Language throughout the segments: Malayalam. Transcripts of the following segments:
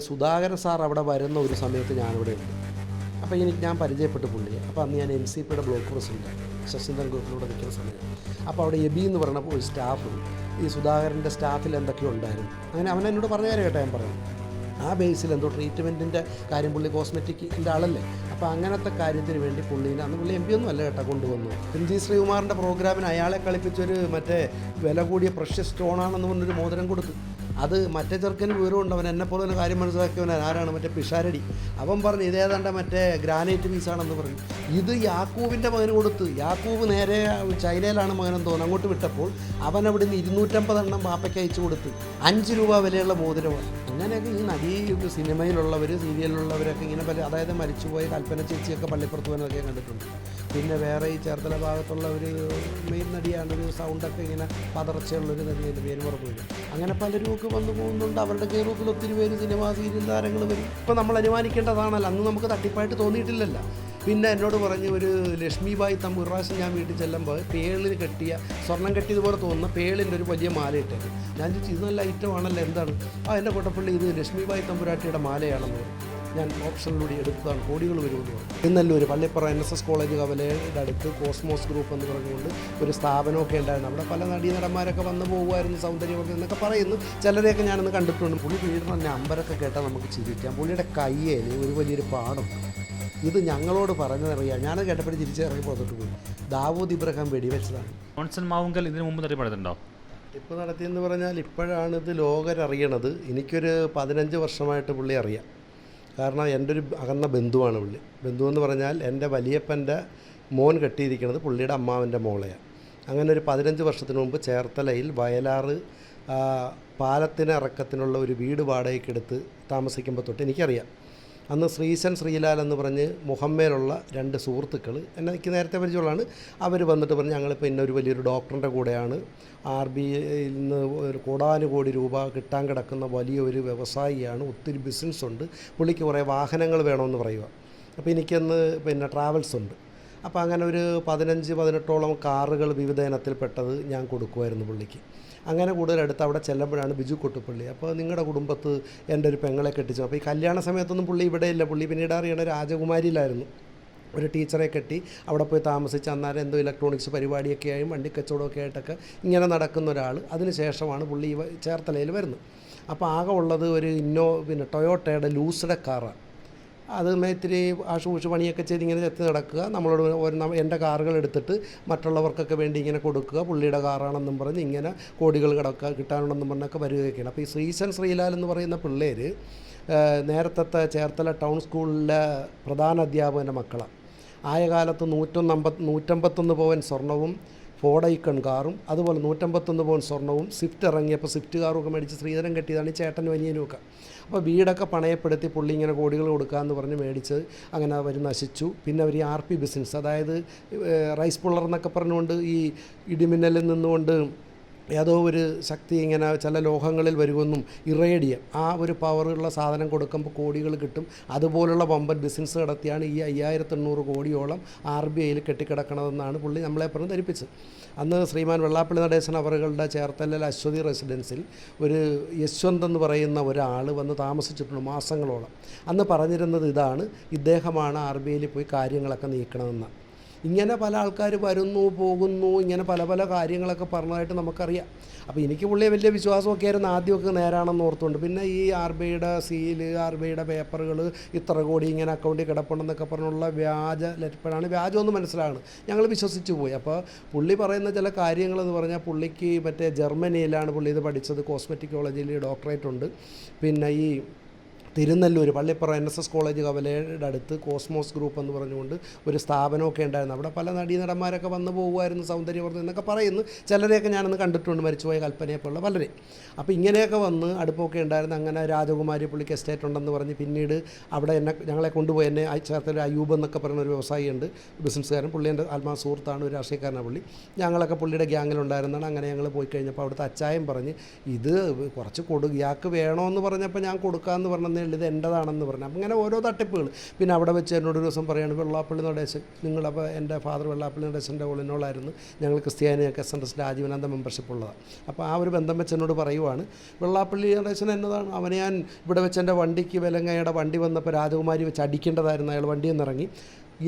സുധാകരൻ സാർ അവിടെ വരുന്ന ഒരു സമയത്ത് ഞാനിവിടെ ഉണ്ട്. അപ്പോൾ എനിക്ക് ഞാൻ പരിചയപ്പെട്ടു പുള്ളിയെ. അപ്പോൾ അന്ന് ഞാൻ എൻ സി പിയുടെ ബ്ലോക്ക് പ്രസിഡന്റ് ശശീന്ദ്രൻ ഗ്രൂപ്പിലൂടെ നിൽക്കുന്ന സമയം അപ്പോൾ അവിടെ എബി എന്ന് പറയുന്ന ഒരു സ്റ്റാഫ് ഈ സുധാകരന്റെ സ്റ്റാഫിൽ എന്തൊക്കെയോ ഉണ്ടായിരുന്നു. അങ്ങനെ അവൻ എന്നോട് പറഞ്ഞ കാര്യം കേട്ടോ ഞാൻ പറഞ്ഞു ആ ബേസിൽ എന്തോ ട്രീറ്റ്മെന്റിന്റെ കാര്യം പുള്ളി കോസ്മെറ്റിക്കിന്റെ ആളല്ലേ? അപ്പോൾ അങ്ങനത്തെ കാര്യത്തിന് വേണ്ടി പുള്ളീനെ അന്ന് പുള്ളി എം പി ഒന്നും അല്ല കേട്ടോ കൊണ്ടുവന്നു എം ജി ശ്രീകുമാറിന്റെ പ്രോഗ്രാമിന് അയാളെ കളിപ്പിച്ചൊരു മറ്റേ വില കൂടിയ പ്രഷ്യസ് സ്റ്റോണാണെന്ന് പറഞ്ഞൊരു മോതിരം കൊടുത്തു. അത് മറ്റേ ചെറുക്കന് വിവരമുണ്ടവൻ എന്നെ പോലെ തന്നെ കാര്യം മനസ്സിലാക്കിയവൻ ആരാണ്? മറ്റേ പിഷാരടി. അവൻ പറഞ്ഞു ഇതേതാണ്ട മറ്റേ ഗ്രാനൈറ്റ് പീസാണെന്ന് പറഞ്ഞു. ഇത് യാക്കൂബിന്റെ മകന് കൊടുത്ത് യാക്കൂബ് നേരെ ചൈനയിലാണ് മകനെന്ന് തോന്നുന്നു. അങ്ങോട്ട് വിട്ടപ്പോൾ അവൻ അവിടെ നിന്ന് ഇരുന്നൂറ്റമ്പത് എണ്ണം ബാപ്പയ്ക്ക് അയച്ചു കൊടുത്ത് അഞ്ച് രൂപ വിലയുള്ള മോതിരമാണ് അങ്ങനെയൊക്കെ ഈ നടി സിനിമയിലുള്ളവർ സീരിയലിലുള്ളവരൊക്കെ ഇങ്ങനെ പല അതായത് മരിച്ചുപോയ കൽപ്പന ചേച്ചിയൊക്കെ പള്ളിപ്പുറത്ത് പോകാനൊക്കെ കണ്ടിട്ടുണ്ട്. പിന്നെ വേറെ ഈ ചേർത്തല ഭാഗത്തുള്ള ഒരു മെയിൻ നടിയാണ് ഒരു സൗണ്ടൊക്കെ ഇങ്ങനെ പതർച്ചയുള്ളൊരു നടി എന്റെ പേര് വരും അങ്ങനെ പലരുമൊക്കെ വന്നു പോകുന്നുണ്ട്. അവരുടെ കേരളത്തിൽ ഒത്തിരി പേര് സിനിമാ സീരിയൽ താരങ്ങൾ വരും. ഇപ്പം നമ്മൾ അനുമാനിക്കേണ്ടതാണല്ലോ. അന്ന് നമുക്ക് തട്ടിപ്പായിട്ട് തോന്നിയിട്ടില്ലല്ലോ. പിന്നെ എന്നോട് പറഞ്ഞ് ഒരു ഒരു പ്രാവശ്യം ഞാൻ വീട്ടിൽ ചെല്ലുമ്പോൾ പേളിൽ കെട്ടിയ സ്വർണം കെട്ടിയതുപോലെ തോന്നുന്ന പേളിന്റെ ഒരു വലിയ മാല ഇട്ടേക്കും. ഞാൻ ചോദിച്ചു ഇത് നല്ല ഐറ്റമാണല്ലോ എന്താണ്? ആ എന്റെ കൊട്ടപ്പള്ളി ഇത് ലക്ഷ്മിബായി തമ്പുരാട്ടിയുടെ മാലയാണെന്ന് ഞാൻ ഓപ്ഷനിലൂടെ എടുത്തതാണ്. കോടികൾ വരുമെന്ന് പറഞ്ഞു. Innallur Pallippuram N S S college കവലയുടെ അടുത്ത് കോസ്മോസ് ഗ്രൂപ്പ് എന്ന് പറഞ്ഞുകൊണ്ട് ഒരു സ്ഥാപനമൊക്കെ ഉണ്ടായിരുന്നു. അവിടെ പല നടീനടന്മാരൊക്കെ വന്ന് പോകുമായിരുന്നു സൗന്ദര്യമൊക്കെ എന്നൊക്കെ പറയുന്നു. ചിലരെയൊക്കെ ഞാനൊന്ന് കണ്ടിട്ടുണ്ട്. പുള്ളി വീടിന് തന്നെ അമ്പരൊക്കെ കേട്ടാൽ നമുക്ക് ചിരിക്കാം. പുള്ളിയുടെ കയ്യേൽ ഒരു വലിയൊരു പാടം ഇത് ഞങ്ങളോട് പറഞ്ഞതറിയാം. ഞാനത് കേട്ടപ്പോൾ തിരിച്ചിറങ്ങി പുറത്തോട്ട് പോയി. ദാവൂദ് ഇബ്രഹാം വെടിവെച്ചതാണ്. ജോൺസൺ മാവുങ്കൽ ഇതിനു മുമ്പ് അറിയപ്പെടുന്നുണ്ടോ ഇപ്പോൾ നടത്തിയെന്ന് പറഞ്ഞാൽ ഇപ്പോഴാണ് ഇത് ലോകരറിയണത്. എനിക്കൊരു പതിനഞ്ച് വർഷമായിട്ട് പുള്ളി അറിയാം. കാരണം എന്റെ ഒരു അകന്ന ബന്ധുവാണ് പുള്ളി. ബന്ധു എന്ന് പറഞ്ഞാൽ എന്റെ വലിയപ്പന്റെ മോൻ കെട്ടിയിരിക്കുന്നത് പുള്ളിയുടെ അമ്മാവന്റെ മോളെയാണ് അങ്ങനെ ഒരു പതിനഞ്ച് വർഷത്തിന് മുമ്പ് ചേർത്തലയിൽ വയലാറ് പാലത്തിന് ഇറക്കത്തിനുള്ള ഒരു വീട് വാടകയ്ക്കെടുത്ത് താമസിക്കുമ്പോൾ തൊട്ട് എനിക്കറിയാം. അന്ന് ശ്രീശൻ ശ്രീലാൽ എന്ന് പറഞ്ഞ് മുഹമ്മയിലുള്ള രണ്ട് സുഹൃത്തുക്കൾ എനിക്ക് നേരത്തെ പരിചയമുള്ളതാണ്. അവർ വന്നിട്ട് പറഞ്ഞ് ഞങ്ങളിപ്പോൾ ഇന്ന ഒരു വലിയൊരു ഡോക്ടറിന്റെ കൂടെയാണ്. ആർ ബി ഐയിൽ നിന്ന് ഒരു കോടാനുകോടി രൂപ കിട്ടാൻ കിടക്കുന്ന വലിയൊരു വ്യവസായിയാണ്. ഒത്തിരി ബിസിനസ് ഉണ്ട്. പുള്ളിക്ക് കുറേ വാഹനങ്ങൾ വേണമെന്ന് പറയുക അപ്പോൾ എനിക്കന്ന് പിന്നെ ട്രാവൽസ് ഉണ്ട്. അപ്പോൾ അങ്ങനെ ഒരു പതിനഞ്ച് പതിനെട്ടോളം കാറുകൾ വിവിധ ഇനത്തിൽപ്പെട്ടത് ഞാൻ കൊടുക്കുമായിരുന്നു പുള്ളിക്ക്. അങ്ങനെ കൂടുതൽ അടുത്ത് അവിടെ ചെല്ലുമ്പോഴാണ് ബിജു കൊട്ടുപ്പള്ളി അപ്പോൾ നിങ്ങളുടെ കുടുംബത്ത് എന്റെ ഒരു പെങ്ങളെ കെട്ടിച്ചു. അപ്പോൾ ഈ കല്യാണ സമയത്തൊന്നും പുള്ളി ഇവിടെ ഇല്ല. പുള്ളി പിന്നീട് അറിയണ രാജകുമാരിയിലായിരുന്നു. ഒരു ടീച്ചറെ കെട്ടി അവിടെ പോയി താമസിച്ച് അന്നേരം എന്തോ ഇലക്ട്രോണിക്സ് പരിപാടിയൊക്കെ ആയും വണ്ടി കച്ചവടമൊക്കെ ആയിട്ടൊക്കെ ഇങ്ങനെ നടക്കുന്ന ഒരാൾ അതിനുശേഷമാണ് പുള്ളി ചേർത്തലയിൽ വരുന്നത്. അപ്പോൾ ആകെ ഉള്ളത് ഒരു ഇന്നോ പിന്നെ ടൊയോട്ടയുടെ ലൂസിയുടെ കാറാണ്. അത് ഇത്തിരി ആശുപൂഷ് പണിയൊക്കെ ചെയ്ത് ഇങ്ങനെ എത്തി നടക്കുക. നമ്മളോട് ഒരു എന്റെ കാറുകൾ എടുത്തിട്ട് മറ്റുള്ളവർക്കൊക്കെ വേണ്ടി ഇങ്ങനെ കൊടുക്കുക. പുള്ളിയുടെ കാറാണെന്നും പറഞ്ഞ് ഇങ്ങനെ കോടികൾ കിടക്കുക കിട്ടാനുണ്ടെന്നും പറഞ്ഞൊക്കെ വരികയൊക്കെയാണ് അപ്പോൾ ഈ ശ്രീശൻ ശ്രീലാൽ എന്ന് പറയുന്ന പിള്ളേർ നേരത്തെ ചേർത്തല ടൗൺ സ്കൂളിലെ പ്രധാന അധ്യാപകന്റെ മക്കളാണ്. ആയ കാലത്ത് നൂറ്റൊന്നമ്പത് നൂറ്റമ്പത്തൊന്ന് പവൻ സ്വർണവും ഫോഡൈക്കൺ കാറും അതുപോലെ നൂറ്റമ്പത്തൊന്ന് പവൻ സ്വർണവും സ്വിഫ്റ്റ് ഇറങ്ങിയപ്പോൾ സ്വിഫ്റ്റ് കാറൊക്കെ മേടിച്ച് ശ്രീധരൻ കെട്ടിയതാണ് ഈ ചേട്ടനും അനിയനും അപ്പോൾ വീടൊക്കെ പണയപ്പെടുത്തി പുള്ളി ഇങ്ങനെ കോടികൾ കൊടുക്കാമെന്ന് പറഞ്ഞ് മേടിച്ചത് അങ്ങനെ അവർ നശിച്ചു. പിന്നെ അവർ ഈ ആർ പി ബിസിനസ് അതായത് റൈസ് പുള്ളർ എന്നൊക്കെ പറഞ്ഞുകൊണ്ട് ഈ ഇടിമിന്നലിൽ നിന്നുകൊണ്ട് ഏതോ ഒരു ശക്തി ഇങ്ങനെ ചില ലോഹങ്ങളിൽ വരുമെന്നും ഇറേഡിയം ആ ഒരു പവറുള്ള സാധനം കൊടുക്കുമ്പോൾ കോടികൾ കിട്ടും. അതുപോലുള്ള വമ്പൻ ബിസിനസ് നടത്തിയാണ് ഈ അയ്യായിരത്തി എണ്ണൂറ് കോടിയോളം ആർ ബി ഐയിൽ കെട്ടിക്കിടക്കണതെന്നാണ് പുള്ളി നമ്മളെ പറഞ്ഞ് ധരിപ്പിച്ചത്. അന്ന് ശ്രീമാൻ വെള്ളാപ്പള്ളി നടേശൻ അവറുകളുടെ ചേർത്തലയിൽ അശ്വതി റെസിഡൻസിൽ ഒരു യശ്വന്ത് എന്ന് പറയുന്ന ഒരാൾ വന്ന് താമസിച്ചിട്ടുണ്ട് മാസങ്ങളോളം. അന്ന് പറഞ്ഞിരുന്നത് ഇതാണ് ഇദ്ദേഹമാണ് ആർ ബി ഐയിൽ പോയി കാര്യങ്ങളൊക്കെ നീക്കണമെന്ന്. ഇങ്ങനെ പല ആൾക്കാർ വരുന്നു പോകുന്നു ഇങ്ങനെ പല പല കാര്യങ്ങളൊക്കെ പറഞ്ഞതായിട്ട് നമുക്കറിയാം. അപ്പോൾ എനിക്ക് പുള്ളിയെ വലിയ വിശ്വാസമൊക്കെ ആയിരുന്നു. ആദ്യമൊക്കെ നേരാണെന്ന് ഓർത്തുകൊണ്ട്. പിന്നെ ഈ ആർ ബി ഐയുടെ സീൽ ആർ ബി ഐയുടെ പേപ്പറുകൾ ഇത്ര കോടി ഇങ്ങനെ അക്കൗണ്ടിൽ കിടപ്പുണ്ടെന്നൊക്കെ പറഞ്ഞുള്ള വ്യാജ ലെറ്ററാണ്. വ്യാജമൊന്നും മനസ്സിലാകണം. ഞങ്ങൾ വിശ്വസിച്ചു പോയി. അപ്പോൾ പുള്ളി പറയുന്ന ചില കാര്യങ്ങളെന്ന് പറഞ്ഞാൽ പുള്ളിക്ക് മറ്റേ ജർമ്മനിയിലാണ് പുള്ളി ഇത് പഠിച്ചത്. കോസ്മെറ്റിക്കോളജിയിൽ ഡോക്ടറേറ്റ് ഉണ്ട്. പിന്നെ ഈ Thirunellur Pallippuram N S S college കവലയുടെ അടുത്ത് കോസ്മോസ് ഗ്രൂപ്പ് എന്ന് പറഞ്ഞുകൊണ്ട് ഒരു സ്ഥാപനമൊക്കെ ഉണ്ടായിരുന്നു. അവിടെ പല നടീനടന്മാരൊക്കെ വന്നു പോകുമായിരുന്നു സൗന്ദര്യവർദ്ധൻ എന്നൊക്കെ പറയുന്നു. ചിലരെയൊക്കെ ഞാനന്ന് കണ്ടിട്ടുണ്ട് മരിച്ചുപോയ കൽപ്പനയെപ്പോലുള്ള പലരെ. അപ്പോൾ ഇങ്ങനെയൊക്കെ വന്ന് അടുപ്പൊക്കെ ഉണ്ടായിരുന്നു. അങ്ങനെ രാജകുമാരി പുള്ളിക്ക് എസ്റ്റേറ്റ് ഉണ്ടെന്ന് പറഞ്ഞ് പിന്നീട് അവിടെ എന്നെ ഞങ്ങളെ കൊണ്ടുപോയി എന്നെ ചേർത്തല അയ്യൂബ് എന്നൊക്കെ പറയുന്ന ഒരു വ്യവസായിയുണ്ട്. ബിസിനസ്സുകാരൻ പുള്ളി എന്റെ ആത്മാ സുഹൃത്താണ് ഒരു രാഷ്ട്രീയക്കാരനാണ് പുള്ളി. ഞങ്ങളൊക്കെ പുള്ളിയുടെ ഗ്യാങ്ങിലുണ്ടായിരുന്നതാണ് അങ്ങനെ ഞങ്ങൾ പോയി കഴിഞ്ഞപ്പോൾ അവിടുത്തെ അച്ചായം പറഞ്ഞ് ഇത് കുറച്ച് കൊടു ഇയാൾക്ക് വേണമെന്ന് പറഞ്ഞപ്പോൾ ഞാൻ കൊടുക്കാമെന്ന് പറഞ്ഞതേ തന്നതേ ഉള്ളൂ ഇത് എന്റെതാണെന്ന് പറഞ്ഞു. അങ്ങനെ ഓരോ തട്ടിപ്പുകൾ. പിന്നെ അവിടെ വെച്ച് എന്നോട് ഒരു ദിവസം പറയുകയാണ് വെള്ളാപ്പള്ളി നടേശൻ നിങ്ങളപ്പോൾ എന്റെ ഫാദർ വെള്ളാപ്പള്ളി നടേശന്റെ ഒളിനോളായിരുന്നു ഞങ്ങൾ ക്രിസ്ത്യാനി എസ് എൻ എസിന്റെ ആജീവനാന്ത മെമ്പർഷിപ്പ് ഉള്ളതാണ് അപ്പോൾ ആ ഒരു ബന്ധം വെച്ച് എന്നോട് പറയുവാണ് വെള്ളാപ്പള്ളി നടേശൻ എന്നതാണ്. അവനെ ഞാൻ ഇവിടെ വെച്ച് എന്റെ വണ്ടിക്ക് വിലങ്ങയുടെ വണ്ടി വന്നപ്പോൾ രാജകുമാരി വെച്ച് അടിക്കേണ്ടതായിരുന്നു. അയാൾ വണ്ടിയിൽ നിന്ന് ഇറങ്ങി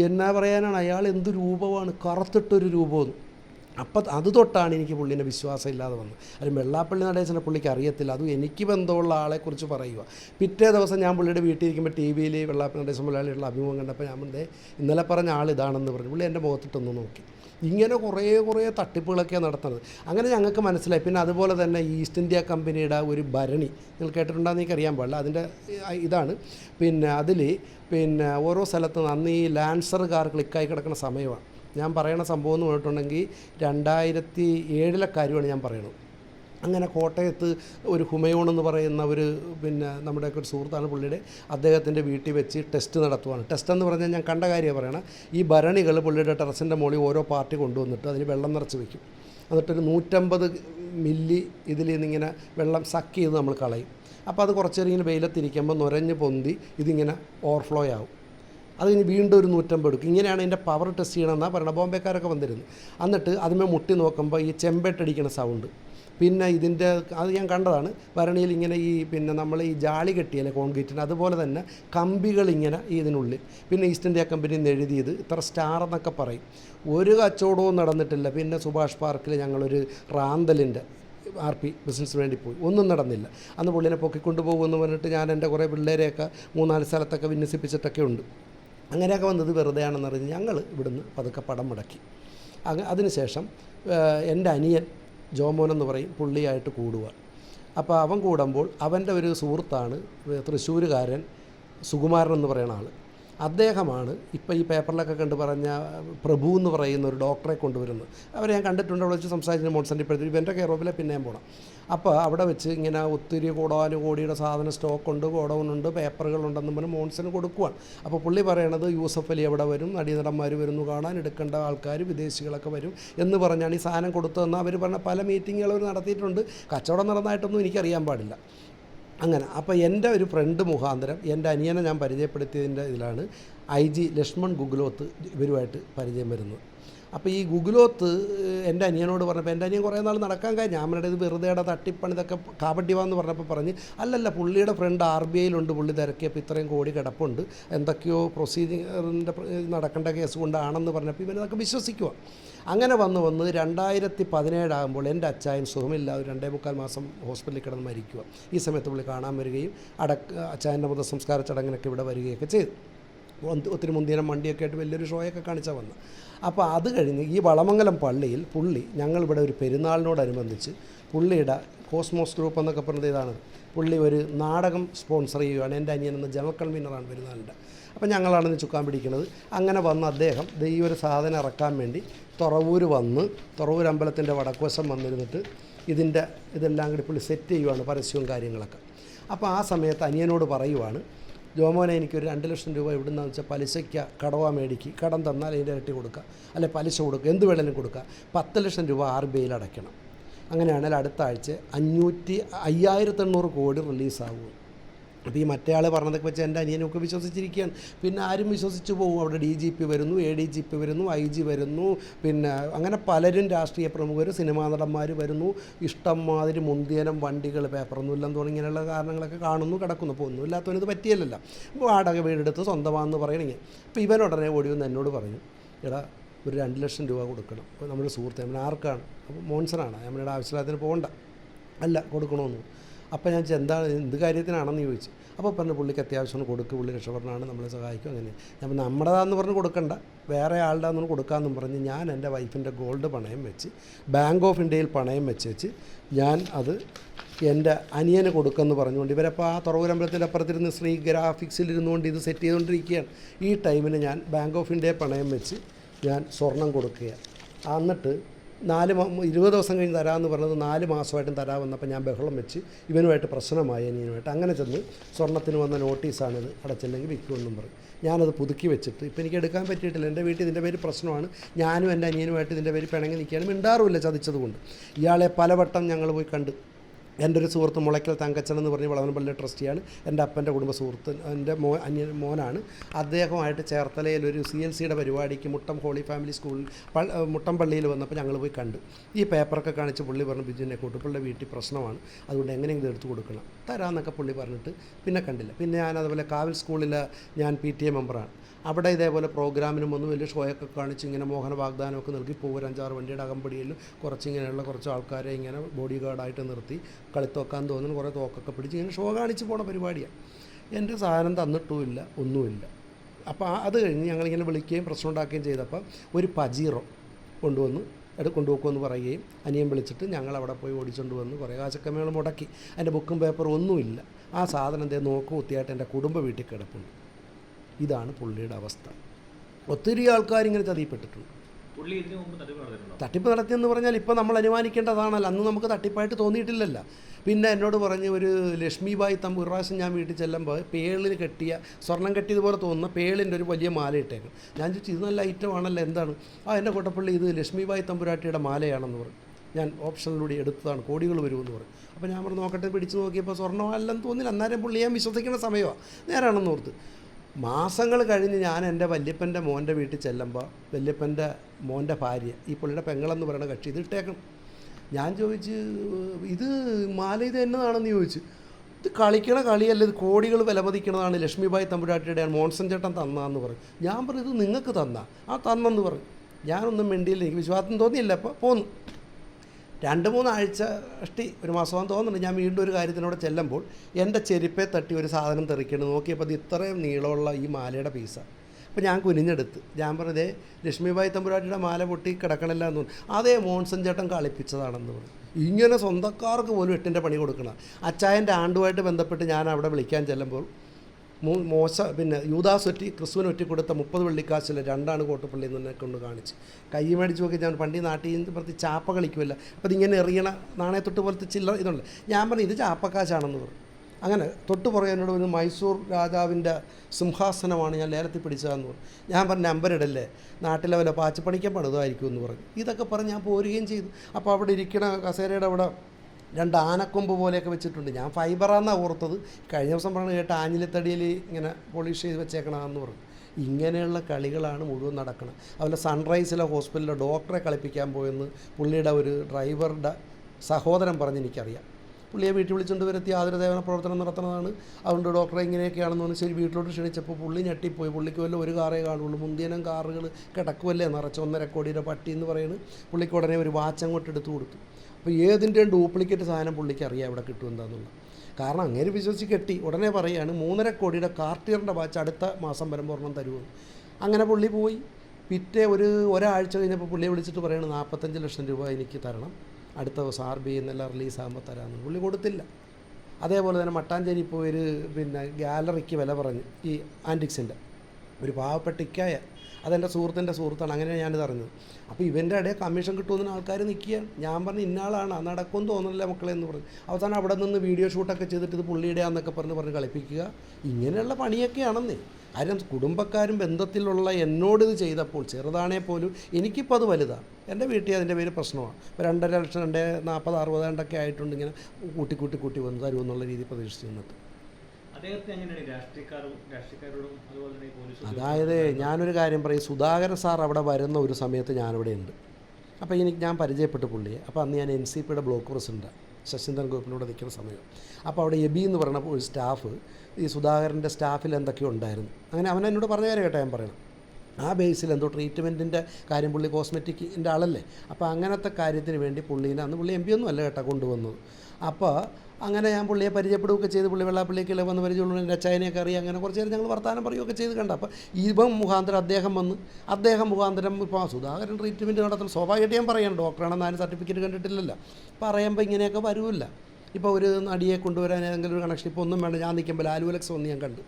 എന്നാ പറയാനാണ് അയാൾ എന്ത് രൂപമാണ് കറുത്തിട്ടൊരു രൂപമെന്ന്. അപ്പം അത് തൊട്ടാണ് എനിക്ക് പുള്ളിനെ വിശ്വാസം ഇല്ലാതെ വന്നത്. അത് വെള്ളാപ്പള്ളി നടേശനെ പുള്ളിക്ക് അറിയത്തില്ല. അതും എനിക്ക് ബന്ധമുള്ള ആളെക്കുറിച്ച് പറയുക. പിറ്റേ ദിവസം ഞാൻ പുള്ളിയുടെ വീട്ടിൽ ഇരിക്കുമ്പോൾ ടി വിയിൽ വെള്ളാപ്പള്ളി നടേശൻ മുതലാളിയുള്ള അഭിമുഖം കണ്ടപ്പോൾ ഞാൻ പറഞ്ഞേ ഇന്നലെ പറഞ്ഞ ആൾ ഇതാണെന്ന് പറഞ്ഞു. പുള്ളി എന്റെ മുഖത്തിട്ടൊന്ന് നോക്കി. ഇങ്ങനെ കുറേ കുറേ തട്ടിപ്പുകളൊക്കെയാണ് നടത്തുന്നത്. അങ്ങനെ ഞങ്ങൾക്ക് മനസ്സിലായി. പിന്നെ അതുപോലെ തന്നെ ഈസ്റ്റ് ഇന്ത്യ കമ്പനിയുടെ ഒരു ഭരണി. നിങ്ങൾ കേട്ടിട്ടുണ്ടെന്ന് എനിക്ക് അറിയാൻ പാടില്ല. അതിന്റെ ഇതാണ്. പിന്നെ അതിൽ പിന്നെ ഓരോ സ്ഥലത്തും അന്ന് ഈ ലാൻസർ കാർ ക്ലിക്കായി കിടക്കുന്ന സമയമാണ്. ഞാൻ പറയണ സംഭവം എന്ന് പറഞ്ഞിട്ടുണ്ടെങ്കിൽ രണ്ടായിരത്തി ഏഴിലെ കാര്യമാണ് ഞാൻ പറയണത്. അങ്ങനെ കോട്ടയത്ത് ഒരു ഹുമയോൺ എന്ന് പറയുന്ന ഒരു പിന്നെ നമ്മുടെ ഒരു സുഹൃത്താണ് പുള്ളിയുടെ. അദ്ദേഹത്തിന്റെ വീട്ടിൽ വെച്ച് ടെസ്റ്റ് നടത്തുവാണ്. ടെസ്റ്റ് എന്ന് പറഞ്ഞാൽ ഞാൻ കണ്ട കാര്യമാണ് പറയണം. ഈ ഭരണികൾ പുള്ളിയുടെ ടെറസിന്റെ മുകളിൽ ഓരോ പാർട്ടി കൊണ്ടുവന്നിട്ട് അതിന് വെള്ളം നിറച്ച് വയ്ക്കും എന്നിട്ടൊരു നൂറ്റമ്പത് മില്ലി ഇതിൽ നിന്നിങ്ങനെ വെള്ളം സക്ക് ചെയ്ത് നമ്മൾ കളയും. അപ്പോൾ അത് കുറച്ചേരിങ്ങനെ വെയിലത്തിരിക്കുമ്പോൾ നുരഞ്ഞ് പൊന്തി ഇതിങ്ങനെ ഓവർഫ്ലോ ആവും. അത് കഴിഞ്ഞ് വീണ്ടും ഒരു നൂറ്റമ്പത് എടുക്കും. ഇങ്ങനെയാണ് എന്റെ പവർ ടെസ്റ്റ് ചെയ്യണമെന്നാണ് പറയുന്നത് ബോംബെക്കാരൊക്കെ വന്നിരുന്നു. എന്നിട്ട് അതിമേ മുട്ടി നോക്കുമ്പോൾ ഈ ചെമ്പെട്ടടിക്കുന്ന സൗണ്ട് പിന്നെ ഇതിന്റെ അത് ഞാൻ കണ്ടതാണ്. ഭരണിയിൽ ഇങ്ങനെ ഈ പിന്നെ നമ്മൾ ഈ ജാളി കെട്ടിയല്ലേ കോൺക്രീറ്റിന് അതുപോലെ തന്നെ കമ്പികൾ ഇങ്ങനെ ഇതിനുള്ളിൽ. പിന്നെ ഈസ്റ്റ് ഇന്ത്യ കമ്പനി എഴുതിയത് ഇത്ര സ്റ്റാർ എന്നൊക്കെ പറയും. ഒരു കച്ചവടവും നടന്നിട്ടില്ല. പിന്നെ സുഭാഷ് പാർക്കിൽ ഞങ്ങളൊരു റാന്തലിന്റെ ആർ പി ബിസിനസ് വേണ്ടി പോയി. ഒന്നും നടന്നില്ല. അന്ന് പുള്ളിനെ പൊക്കിക്കൊണ്ടു പോകുമെന്ന് പറഞ്ഞിട്ട് ഞാൻ എന്റെ കുറേ പിള്ളേരെയൊക്കെ മൂന്നാൽ സ്ഥലത്തൊക്കെ വിന്യസിപ്പിച്ചിട്ടൊക്കെ ഉണ്ട്. അങ്ങനെയൊക്കെ വന്നത് വെറുതെയാണെന്ന് അറിഞ്ഞ് ഞങ്ങൾ ഇവിടുന്ന് പതുക്കെ പടം മുടക്കി. അങ്ങ് അതിനുശേഷം എന്റെ അനിയൻ ജോമോൻ എന്ന് പറയും പുള്ളിയായിട്ട് കൂടുക അപ്പോൾ അവൻ കൂടുമ്പോൾ അവന്റെ ഒരു സുഹൃത്താണ് തൃശ്ശൂരുകാരൻ സുകുമാരൻ എന്ന് പറയുന്ന ആൾ അദ്ദേഹമാണ് ഇപ്പോൾ ഈ പേപ്പറിലൊക്കെ കണ്ട് പറഞ്ഞ പ്രഭു എന്ന് പറയുന്ന ഒരു ഡോക്ടറെ കൊണ്ടുവരുന്നത്. അവരെ ഞാൻ കണ്ടിട്ടുണ്ട് അവിടെ വെച്ച് സംസാരിച്ചു മോൺസന്റെ ഇപ്പോഴത്തെ ഇവന്റെ കെയർ ഓഫിലെ പിന്നെയും പോകണം അപ്പോൾ അവിടെ വെച്ച് ഇങ്ങനെ ഒത്തിരി കോടാനു കോടിയുടെ സാധന സ്റ്റോക്കുണ്ട് ഗോഡൗണുണ്ട് പേപ്പറുകളുണ്ടെന്ന് പറഞ്ഞ് മോൺസിന് കൊടുക്കുവാണ്. അപ്പോൾ പുള്ളി പറയണത് യൂസഫ് അലി അവിടെ വരും നടീനടന്മാർ വരുന്നു കാണാൻ എടുക്കേണ്ട ആൾക്കാർ വിദേശികളൊക്കെ വരും എന്ന് പറഞ്ഞാണ് ഈ സാധനം കൊടുത്തതെന്ന് അവർ പറഞ്ഞ പല മീറ്റിങ്ങുകൾ അവർ നടത്തിയിട്ടുണ്ട്. കച്ചവടം നടന്നായിട്ടൊന്നും എനിക്കറിയാൻ പാടില്ല. അങ്ങനെ അപ്പോൾ എന്റെ ഒരു ഫ്രണ്ട് മുഖാന്തരം എന്റെ അനിയനെ ഞാൻ പരിചയപ്പെടുത്തിയതിന്റെ ഇതിലാണ് ഐ ജി ലക്ഷ്മൺ ഗുഗ്ലോത്ത് ഇവരുമായിട്ട് പരിചയം വരുന്നത്. അപ്പോൾ ഈ ഗുഗുലോത്ത് എന്റെ അനിയനോട് പറഞ്ഞപ്പോൾ എന്റെ അനിയൻ കുറേ നാൾ നടക്കാൻ കാര്യം ഞാൻ ഇത് വെറുതെയുടെ തട്ടിപ്പണി ഇതൊക്കെ കാപട്യവാന്ന് പറഞ്ഞപ്പോൾ പറഞ്ഞ് അല്ലല്ല പുള്ളിയുടെ ഫ്രണ്ട് ആർ ബി ഐയിലുണ്ട് പുള്ളി തിരക്കിയപ്പോൾ ഇത്രയും കോടി കിടപ്പുണ്ട് എന്തൊക്കെയോ പ്രൊസീജിയറിന്റെ നടക്കേണ്ട കേസ് കൊണ്ടാണെന്ന് പറഞ്ഞപ്പോൾ ഇവനതൊക്കെ വിശ്വസിക്കുക അങ്ങനെ വന്ന് വന്ന് രണ്ടായിരത്തി പതിനേഴാകുമ്പോൾ എന്റെ അച്ചായൻ സുഖമില്ലാതെ രണ്ടേ മുക്കാൽ മാസം ഹോസ്പിറ്റലിൽ കിടന്ന് മരിക്കുക ഈ സമയത്ത് പുള്ളി കാണാൻ വരികയും അടക്ക അച്ചായന്റെ മൃത സംസ്കാര ചടങ്ങിനൊക്കെ ഇവിടെ വരികയൊക്കെ ചെയ്തു. ഒത്തിരി മുന്തിയനം വണ്ടിയൊക്കെ ആയിട്ട് വലിയൊരു ഷോയൊക്കെ കാണിച്ചാൽ വന്ന്. അപ്പോൾ അത് കഴിഞ്ഞ് ഈ വളമംഗലം പള്ളിയിൽ പുള്ളി ഞങ്ങളിവിടെ ഒരു പെരുന്നാളിനോടനുബന്ധിച്ച് പുള്ളിയുടെ കോസ്മോസ് ഗ്രൂപ്പ് എന്നൊക്കെ പറഞ്ഞത് ഇതാണ്. പുള്ളി ഒരു നാടകം സ്പോൺസർ ചെയ്യുകയാണ്. എന്റെ അനിയൻ എന്ന ജനറൽ കൺവീനറാണ് പെരുന്നാളിന്റെ. അപ്പോൾ ഞങ്ങളാണെന്ന് ചുക്കാൻ പിടിക്കുന്നത്. അങ്ങനെ വന്ന് അദ്ദേഹം ഈ ഒരു സാധനം ഇറക്കാൻ വേണ്ടി തുറവൂർ വന്ന് തുറവൂർ അമ്പലത്തിന്റെ വടക്കുവശം വന്നിരുന്നിട്ട് ഇതിന്റെ ഇതെല്ലാം കൂടി പുള്ളി സെറ്റ് ചെയ്യുവാണ് പരസ്യവും കാര്യങ്ങളൊക്കെ. അപ്പോൾ ആ സമയത്ത് അനിയനോട് പറയുവാണ് ജോമോനെ എനിക്കൊരു രണ്ട് ലക്ഷം രൂപ എവിടുന്നാന്ന് വെച്ചാൽ പലിശയ്ക്ക് കടവ മേടിക്കുക കടം തന്നാൽ അതിന്റെ ഇരട്ടി കൊടുക്കുക. അല്ലെ പലിശ കൊടുക്കുക. എന്ത് വേണേലും കൊടുക്കുക. പത്ത് ലക്ഷം രൂപ ആർ ബി ഐയിൽ അടയ്ക്കണം. അങ്ങനെയാണെങ്കിൽ അടുത്ത ആഴ്ച അഞ്ഞൂറ്റി അയ്യായിരത്തി എണ്ണൂറ് കോടി റിലീസാകും. അപ്പോൾ ഈ മറ്റേ ആൾ പറഞ്ഞതൊക്കെ വെച്ച് എന്റെ അനിയനൊക്കെ വിശ്വസിച്ചിരിക്കുകയാണ്. പിന്നെ ആരും വിശ്വസിച്ച് പോകും. അവിടെ ഡി ജി പി വരുന്നു എ ഡി ജി പി വരുന്നു ഐ ജി വരുന്നു. പിന്നെ അങ്ങനെ പലരും രാഷ്ട്രീയ പ്രമുഖർ സിനിമാ നടന്മാർ വരുന്നു. ഇഷ്ടം മാതിരി മുന്തിയനം വണ്ടികൾ പേപ്പറൊന്നുമില്ലെന്ന് തുടങ്ങി ഇങ്ങനെയുള്ള കാരണങ്ങളൊക്കെ കാണുന്നു കിടക്കുന്നു. അപ്പോൾ ഒന്നുമില്ലാത്തവന് ഇത് പറ്റിയല്ലല്ലോ. വാടക വീടെടുത്ത് സ്വന്തമാണെന്ന് പറയണെങ്കിൽ അപ്പോൾ ഇവൻ ഉടനെ ഓടി വന്ന് എന്നോട് പറഞ്ഞു എടാ ഒരു രണ്ട് ലക്ഷം രൂപ കൊടുക്കണം. അപ്പോൾ നമ്മുടെ സുഹൃത്ത് നമ്മൾ ആർക്കാണ്? അപ്പോൾ മോൺസറാണ് നമ്മളുടെ ആവശ്യത്തിന് പോകണ്ട. അല്ല കൊടുക്കണമെന്ന് അപ്പോൾ ഞാൻ എന്താണ് എന്ത് കാര്യത്തിനാണെന്ന് ചോദിച്ചു. അപ്പോൾ പറഞ്ഞു പുള്ളിക്ക് അത്യാവശ്യം കൊടുക്ക് പുള്ളി രക്ഷപ്പെടണമാണ് നമ്മളെ സഹായിക്കും അങ്ങനെ. ഞാൻ നമ്മുടേതാന്ന് പറഞ്ഞ് കൊടുക്കണ്ട വേറെ ആളുടെ ആണെന്ന് കൊടുക്കാമെന്നും പറഞ്ഞ് ഞാൻ എന്റെ വൈഫിന്റെ ഗോൾഡ് പണയം വെച്ച് ബാങ്ക് ഓഫ് ഇന്ത്യയിൽ പണയം വെച്ച് വെച്ച് ഞാൻ അത് എന്റെ അനിയന് കൊടുക്കുമെന്ന് പറഞ്ഞുകൊണ്ട് ഇവരപ്പോൾ ആ തുറവൂരമ്പലത്തിന്റെ അപ്പുറത്തിരുന്ന് ശ്രീ ഗ്രാഫിക്സിൽ ഇരുന്നുകൊണ്ട് ഇത് സെറ്റ് ചെയ്തുകൊണ്ടിരിക്കുകയാണ്. ഈ ടൈമിന് ഞാൻ ബാങ്ക് ഓഫ് ഇന്ത്യയെ പണയം വെച്ച് ഞാൻ സ്വർണം കൊടുക്കുക എന്നിട്ട് നാല് ഇരുപത് ദിവസം കഴിഞ്ഞ് തരാമെന്ന് പറഞ്ഞത് നാല് മാസമായിട്ടും തരാമെന്നപ്പോൾ ഞാൻ ബഹളം വെച്ച് ഇവനുമായിട്ട് പ്രശ്നമായി അനിയനുമായിട്ട്. അങ്ങനെ ചെന്ന് സ്വർണത്തിന് വന്ന നോട്ടീസാണിത് അടച്ചില്ലെങ്കിൽ വിൽക്കുമെന്നും പറയും ഞാനത് പുതുക്കി വെച്ചിട്ട് ഇപ്പം എനിക്ക് എടുക്കാൻ പറ്റിയിട്ടില്ല. എന്റെ വീട്ടിൽ ഇതിന്റെ പേര് പ്രശ്നമാണ്. ഞാനും എന്റെ അനിയനുമായിട്ട് ഇതിന്റെ പേര് പിണങ്ങി നിൽക്കുകയാണ്. മിണ്ടാറുമില്ല ചതിച്ചതുകൊണ്ട്. ഇയാളെ പലവട്ടം ഞങ്ങൾ പോയി കണ്ട് എന്റെ ഒരു സുഹൃത്ത് മുളയ്ക്കൽ തങ്കച്ചൻ എന്ന് പറഞ്ഞ് വളവനപ്പള്ളി ട്രസ്റ്റിയാണ്. എന്റെ അപ്പന്റെ കുടുംബ സുഹൃത്ത് എന്റെ മോ അന്യ മോനാണ്. അദ്ദേഹമായിട്ട് ചേർത്തലയിൽ ഒരു സി എൽ സിയുടെ പരിപാടിക്ക് മുട്ടം ഹോളി ഫാമിലി സ്കൂളിൽ മുട്ടം പള്ളിയിൽ വന്നപ്പോൾ ഞങ്ങൾ പോയി കണ്ടു. ഈ പേപ്പറൊക്കെ കാണിച്ച് പുള്ളി പറഞ്ഞു ബിജുവിനെ കൂട്ടുപുള്ള വീട്ടിൽ പ്രശ്നമാണ്. അതുകൊണ്ട് എങ്ങനെയെങ്കിലും എടുത്തു കൊടുക്കണം. തരാമെന്നൊക്കെ പുള്ളി പറഞ്ഞിട്ട് പിന്നെ കണ്ടില്ല. പിന്നെ ഞാൻ അതുപോലെ കാവിൽ സ്കൂളിൽ ഞാൻ പി ടി എ മെമ്പറാണ്. അവിടെ ഇതേപോലെ പ്രോഗ്രാമിനും ഒന്നും വലിയ ഷോയൊക്കെ കാണിച്ച് ഇങ്ങനെ മോഹന വാഗ്ദാനമൊക്കെ നൽകി പോകും അഞ്ചാറ് വണ്ടിയുടെ അകമ്പടിയിൽ കുറച്ച് ഇങ്ങനെയുള്ള കുറച്ച് ആൾക്കാരെ ഇങ്ങനെ ബോഡി ഗാർഡായിട്ട് നിർത്തി കളിത്തോക്കാൻ തോന്നുന്നു കുറേ തോക്കൊക്കെ പിടിച്ച് ഇങ്ങനെ ഷോ കാണിച്ച് പോണ പരിപാടിയാണ് എന്റെ സാധനം തന്നിട്ടുമില്ല ഒന്നുമില്ല. അപ്പോൾ അത് കഴിഞ്ഞ് ഞങ്ങളിങ്ങനെ വിളിക്കുകയും പ്രശ്നം ഉണ്ടാക്കുകയും ചെയ്തപ്പോൾ ഒരു പജീറോ കൊണ്ടുവന്ന്. എടു കൊണ്ടുപോക്കുമെന്ന് പറയുകയും അനിയൻ വിളിച്ചിട്ട് ഞങ്ങൾ അവിടെ പോയി ഓടിച്ചുകൊണ്ട് വന്ന് കുറേ കാശക്കമ്മകൾ മുടക്കി. അതിന്റെ ബുക്കും പേപ്പറും ഒന്നുമില്ല. ആ സാധനം എന്തേ നോക്കും കുത്തിയായിട്ട് എന്റെ കുടുംബ വീട്ടിൽ കിടപ്പുണ്ട്. ഇതാണ് പുള്ളിയുടെ അവസ്ഥ. ഒത്തിരി ആൾക്കാർ ഇങ്ങനെ മുമ്പ് തട്ടിപ്പ് നടത്തിയെന്ന് പറഞ്ഞാൽ ഇപ്പം നമ്മൾ അനുമാനിക്കേണ്ടതാണല്ലോ. അന്ന് നമുക്ക് തട്ടിപ്പായിട്ട് തോന്നിയിട്ടില്ലല്ലോ. പിന്നെ എന്നോട് പറഞ്ഞ് ഒരു ലക്ഷ്മിബായി തമ്പ് ഒരു പ്രാവശ്യം ഞാൻ വീട്ടിൽ ചെല്ലുമ്പോൾ പേളിൽ കെട്ടിയ സ്വർണം കെട്ടിയതുപോലെ തോന്നുന്ന പേളിന്റെ ഒരു വലിയ മാല ഇട്ടേക്കും. ഞാൻ ചോദിച്ചു ഇത് നല്ല ഐറ്റം ഐറ്റമാണല്ലോ എന്താണ്? ആ എന്റെ കൊട്ടപ്പള്ളി ഇത് ലക്ഷ്മിബായി തമ്പുരാട്ടിയുടെ മാലയാണെന്ന് പറഞ്ഞു. ഞാൻ ഓപ്ഷനിലൂടെ എടുത്തതാണ് കോടികൾ വരുമെന്ന് പറഞ്ഞു. അപ്പോൾ ഞാൻ പറഞ്ഞു നോക്കട്ടെ പിടിച്ചു നോക്കിയപ്പോൾ സ്വർണമല്ലെന്ന് തോന്നില്ല അന്നേരം പുള്ളി ഞാൻ വിശ്വസിക്കുന്ന സമയമാണ് നേരാണെന്ന് ഓർത്ത്. മാസങ്ങൾ കഴിഞ്ഞ് ഞാൻ എന്റെ വല്യപ്പന്റെ മോന്റെ വീട്ടിൽ ചെല്ലുമ്പോൾ വല്യപ്പന്റെ മോന്റെ ഭാര്യ ഈ പുള്ളിയുടെ പെങ്ങളെന്ന് പറയുന്ന കക്ഷി ഇത് ഇട്ടേക്കണം. ഞാൻ ചോദിച്ച് ഇത് മാല ഇത് എന്നതാണെന്ന് ചോദിച്ചു. ഇത് കളിക്കണ കളിയല്ല ഇത് കോടികൾ വിലമതിക്കണതാണ് ലക്ഷ്മിബായി തമ്പുരാട്ടിയുടെ മോൺസൺ ചേട്ടൻ തന്നാന്ന് പറഞ്ഞു ഞാൻ പറഞ്ഞു ഇത് നിങ്ങൾക്ക് തന്ന? ആ തന്നെന്ന് പറഞ്ഞു ഞാനൊന്നും മിണ്ടിയില്ല എനിക്ക് വിശ്വാസം തോന്നിയില്ല അപ്പോൾ പോന്നു. രണ്ട് മൂന്നാഴ്ച അഷ്ടി ഒരു മാസമാണെന്ന് തോന്നുന്നുണ്ട്. ഞാൻ വീണ്ടും ഒരു കാര്യത്തിനോട് ചെല്ലുമ്പോൾ എന്റെ ചെരുപ്പേ തട്ടി ഒരു സാധനം തെറിക്കണം നോക്കിയപ്പോൾ അത് ഇത്രയും നീളമുള്ള ഈ മാലയുടെ പീസാണ് അപ്പോൾ ഞാൻ കുനിഞ്ഞെടുത്ത്. ഞാൻ പറഞ്ഞതേ ലക്ഷ്മിബായി തമ്പുരാട്ടിയുടെ മാല പൊട്ടി കിടക്കണില്ല എന്ന് പറഞ്ഞു അതേ മോൺസൺ ചേട്ടൻ കളിപ്പിച്ചതാണെന്ന് പറഞ്ഞു. ഇങ്ങനെ സ്വന്തക്കാർക്ക് പോലും എട്ടിന്റെ പണി കൊടുക്കണം. അച്ചായന്റെ ആണ്ടുമായിട്ട് ബന്ധപ്പെട്ട് ഞാൻ അവിടെ വിളിക്കാൻ ചെല്ലുമ്പോൾ മോശ പിന്നെ യൂദാസ് ഒറ്റി ക്രിസ്തുവിന് ഒറ്റി കൊടുത്ത മുപ്പത് വെള്ളിക്കാശിൽ രണ്ടാണ് കോട്ടപ്പള്ളി എന്ന് കൊണ്ട് കാണിച്ച്. കൈ മേടിച്ച് നോക്കി ഞാൻ പണ്ടി നാട്ടിൽ പ്രതി ചാപ്പ കളിക്കുമല്ല അപ്പോൾ ഇതിങ്ങനെ എറിയണ നാണയത്തൊട്ട് പോലത്തെ ചില്ലറ ഇതുണ്ട്. ഞാൻ പറഞ്ഞു ഇത് ചാപ്പക്കാശാണെന്ന് പറഞ്ഞു അങ്ങനെ തൊട്ട് പുറകെ എന്നോട് ഒരു മൈസൂർ രാജാവിന്റെ സിംഹാസനമാണ് ഞാൻ ലേലത്തിൽ പിടിച്ചതെന്ന് പറഞ്ഞു ഞാൻ പറഞ്ഞ നമ്പർ ഇടല്ലേ നാട്ടിലെ വല്ല പാച്ചപ്പണിക്കാൻ പണിതായിരിക്കും എന്ന് പറഞ്ഞു. ഇതൊക്കെ പറഞ്ഞ് ഞാൻ പോരുകയും ചെയ്തു. അപ്പോൾ അവിടെ ഇരിക്കണ കസേരയുടെ അവിടെ രണ്ട് ആനക്കൊമ്പ് പോലെയൊക്കെ വെച്ചിട്ടുണ്ട്. ഞാൻ ഫൈബറാന്നാണ് ഓർത്തത്. കഴിഞ്ഞ ദിവസം പറഞ്ഞു കേട്ട ആഞ്ഞിലിത്തടിയിൽ ഇങ്ങനെ പോളിഷ് ചെയ്ത് വെച്ചേക്കണമെന്ന് പറഞ്ഞു. ഇങ്ങനെയുള്ള കളികളാണ് മുഴുവൻ നടക്കുന്നത് അതുപോലെ സൺറൈസിലെ ഹോസ്പിറ്റലിലെ ഡോക്ടറെ കളിപ്പിക്കാൻ പോയെന്ന് പുള്ളിയുടെ ഒരു ഡ്രൈവറുടെ സഹോദരൻ പറഞ്ഞ് എനിക്കറിയാം. പുള്ളിയെ വീട്ടിൽ വിളിച്ചുകൊണ്ട് വരുത്തി ആതിരദേവന പ്രവർത്തനം നടത്തുന്നതാണ്. അതുകൊണ്ട് ഡോക്ടറെ ഇങ്ങനെയൊക്കെയാണെന്ന് പറഞ്ഞ് ശരി വീട്ടിലോട്ട് ക്ഷണിച്ചപ്പോൾ പുള്ളി ഞെട്ടിപ്പോയി. പുള്ളിക്ക് വല്ല ഒരു കാറേ കാണുള്ളൂ. മുന്തിയനം കാറുകൾ കിടക്കുമല്ലേ നിറച്ച് ഒന്നര കോടിയുടെ പട്ടി എന്ന് പറയുന്നത് പുള്ളിക്ക് ഉടനെ ഒരു വാച്ച് അങ്ങോട്ട് എടുത്തു കൊടുത്തു. അപ്പോൾ ഏതിന്റെയും ഡ്യൂപ്ലിക്കേറ്റ് സാധനം പുള്ളിക്ക് അറിയാം ഇവിടെ കിട്ടും എന്താണെന്നുള്ളത് കാരണം അങ്ങനെ വിശ്വസിച്ച് കെട്ടി. ഉടനെ പറയുകയാണ് മൂന്നര കോടിയുടെ കാർട്ടിയറിന്റെ വാച്ച് അടുത്ത മാസം വരുമ്പോൾ ഒരെണ്ണം തരുമെന്ന് അങ്ങനെ പുള്ളി പോയി. പിറ്റേ ഒരു ഒരാഴ്ച കഴിഞ്ഞപ്പോൾ പുള്ളിയെ വിളിച്ചിട്ട് പറയുന്നത് നാൽപ്പത്തഞ്ച് ലക്ഷം രൂപ എനിക്ക് തരണം. അടുത്ത ദിവസം ആർ ബി എന്നെല്ലാം റിലീസാകുമ്പോൾ തരാമെന്ന് പുള്ളി കൊടുത്തില്ല. അതേപോലെ തന്നെ മട്ടാഞ്ചേരി പോയി പിന്നെ ഗാലറിക്ക് വില പറഞ്ഞ് ഈ ആന്റിക്സിന്റെ. ഒരു പാവപ്പെട്ട ഇക്കായ. അതെന്റെ സുഹൃത്തിന്റെ സുഹൃത്താണ്. അങ്ങനെ ഞാനിത് അറിഞ്ഞത്. അപ്പോൾ ഇവന്റെ ഇടയിൽ കമ്മീഷൻ കിട്ടുമെന്ന് ആൾക്കാർ നിൽക്കുക ഞാൻ പറഞ്ഞു ഇന്നാളാണ് നടക്കുമെന്ന് തോന്നുന്നില്ല മക്കളെ എന്ന് പറഞ്ഞു. അവസാനം അവിടെ നിന്ന് വീഡിയോ ഷൂട്ടൊക്കെ ചെയ്തിട്ട് ഇത് പുള്ളിയുടെയാന്നൊക്കെ പറഞ്ഞ് പറഞ്ഞ് കളിപ്പിക്കുക. ഇങ്ങനെയുള്ള പണിയൊക്കെയാണെന്നേ. കാര്യം കുടുംബക്കാരും ബന്ധത്തിലുള്ള എന്നോട് ഇത് ചെയ്തപ്പോൾ ചെറുതാണേ പോലും എനിക്കിപ്പോൾ അത് വലുതാണ് എന്റെ വീട്ടിൽ അതിന്റെ പേര് പ്രശ്നമാണ്. ഇപ്പോൾ രണ്ടര ലക്ഷം രണ്ട് നാൽപ്പത് അറുപത് രണ്ടൊക്കെ ആയിട്ടുണ്ട് ഇങ്ങനെ. കൂട്ടി കൂട്ടി കൂട്ടി വന്ന് തരുമെന്നുള്ള രീതി പ്രതീക്ഷിച്ച് നിന്നിട്ട്. അതായത് ഞാനൊരു കാര്യം പറയും സുധാകരൻ സാർ അവിടെ വരുന്ന ഒരു സമയത്ത് ഞാനിവിടെ ഉണ്ട്. അപ്പോൾ എനിക്ക് ഞാൻ പരിചയപ്പെട്ട പുള്ളിയെ. അപ്പോൾ അന്ന് ഞാൻ എൻ സി പിയുടെ ബ്ലോക്ക് പ്രസിഡന്റാണ് ശശീന്ദ്രൻ ഗോപിനോട് നിൽക്കുന്ന സമയം. അപ്പോൾ അവിടെ എബി എന്ന് പറയുന്ന ഒരു സ്റ്റാഫ് ഈ സുധാകരന്റെ സ്റ്റാഫിൽ എന്തൊക്കെയോ ഉണ്ടായിരുന്നു. അങ്ങനെ അവൻ എന്നോട് പറഞ്ഞ കാര്യം കേട്ടോ ഞാൻ പറയണം. ആ ബേസിൽ എന്തോ ട്രീറ്റ്മെന്റിന്റെ കാര്യം പുള്ളി കോസ്മെറ്റിക്കിന്റെ ആളല്ലേ. അപ്പോൾ അങ്ങനത്തെ കാര്യത്തിന് വേണ്ടി പുള്ളീനെ അന്ന് പുള്ളി എം പി ഒന്നും അല്ല കേട്ടോ കൊണ്ടുവന്നത്. അപ്പോൾ അങ്ങനെ ഞാൻ പുള്ളിയെ പരിചയപ്പെടുകയൊക്കെ ചെയ്ത് പുള്ളി വെള്ളാപ്പള്ളിക്കൽ വന്ന് പരിചയമുള്ള എന്റെ അച്ചായനെയൊക്കെ അറിയാം. അങ്ങനെ കുറച്ച് നേരം ഞങ്ങൾ വർത്തമാനം പറയുകയൊക്കെ ചെയ്ത് കണ്ട. അപ്പോൾ ഇവൻ മുഖാന്തരം അദ്ദേഹം വന്ന് അദ്ദേഹം മുഖാന്തരം ഇപ്പോൾ സുധാകരൻ ട്രീറ്റ്മെന്റ് നടത്തണം സ്വാഭാവികമായിട്ട് ഞാൻ പറയാം ഡോക്ടറാണെന്ന് ആരും സർട്ടിഫിക്കറ്റ് കണ്ടിട്ടില്ലല്ലോ. പറയുമ്പോൾ ഇങ്ങനെയൊക്കെ വരുമില്ല ഇപ്പോൾ ഒരു നടിയെ കൊണ്ടുവരാൻ ഏതെങ്കിലും ഒരു കണക്ഷൻ ഇപ്പോൾ ഒന്നും വേണ്ട ഞാൻ നിൽക്കുമ്പോൾ ലാലു അലക്സ് വന്ന് ഞാൻ കണ്ടു.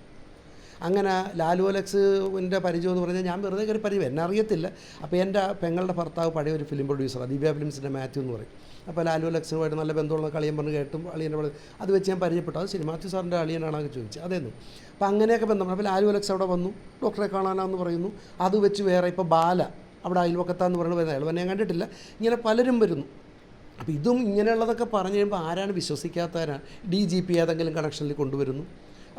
അങ്ങനെ ലാലു അലക്സിന്റെ പരിചയം എന്ന് പറഞ്ഞാൽ ഞാൻ വെറുതെ കയറി പരിചയം എന്നെ അറിയത്തില്ല. അപ്പോൾ എന്റെ പെങ്ങളുടെ ഭർത്താവ് പഴയ ഒരു ഫിലിം പ്രൊഡ്യൂസർ ദിവ്യ ഫിലിംസിന്റെ മാത്യു എന്ന് പറയും. അപ്പോൾ ലാലു അലക്സുമായിട്ട് നല്ല ബന്ധമുള്ള കളിയൻ പറഞ്ഞ് കേട്ടും അളിയന്റെ പറഞ്ഞ് അത് വെച്ച് ഞാൻ പരിചയപ്പെട്ടു. അത് സിനിമാറ്റി സാറിന്റെ അളിയനാണെന്ന് ചോദിച്ചു. അതേന്നു. അപ്പോൾ അങ്ങനെയൊക്കെ ബന്ധം. അപ്പോൾ ലാലു ലക്സ് അവിടെ വന്നു. ഡോക്ടറെ കാണാനാന്ന് പറയുന്നു. അത് വെച്ച് വേറെ ഇപ്പോൾ ബാല അവിടെ അയൽവക്കത്താന്ന് പറയുന്നത് വരുന്നത് അയാൾ വന്നെ ഞാൻ കണ്ടിട്ടില്ല. ഇങ്ങനെ പലരും വരുന്നു. അപ്പോൾ ഇതും ഇങ്ങനെയുള്ളതൊക്കെ പറഞ്ഞു കഴിയുമ്പോൾ ആരാണ് വിശ്വസിക്കാത്തവരാണ്? ഡി ജി പി ഏതെങ്കിലും കണക്ഷനിൽ കൊണ്ടുവരുന്നു.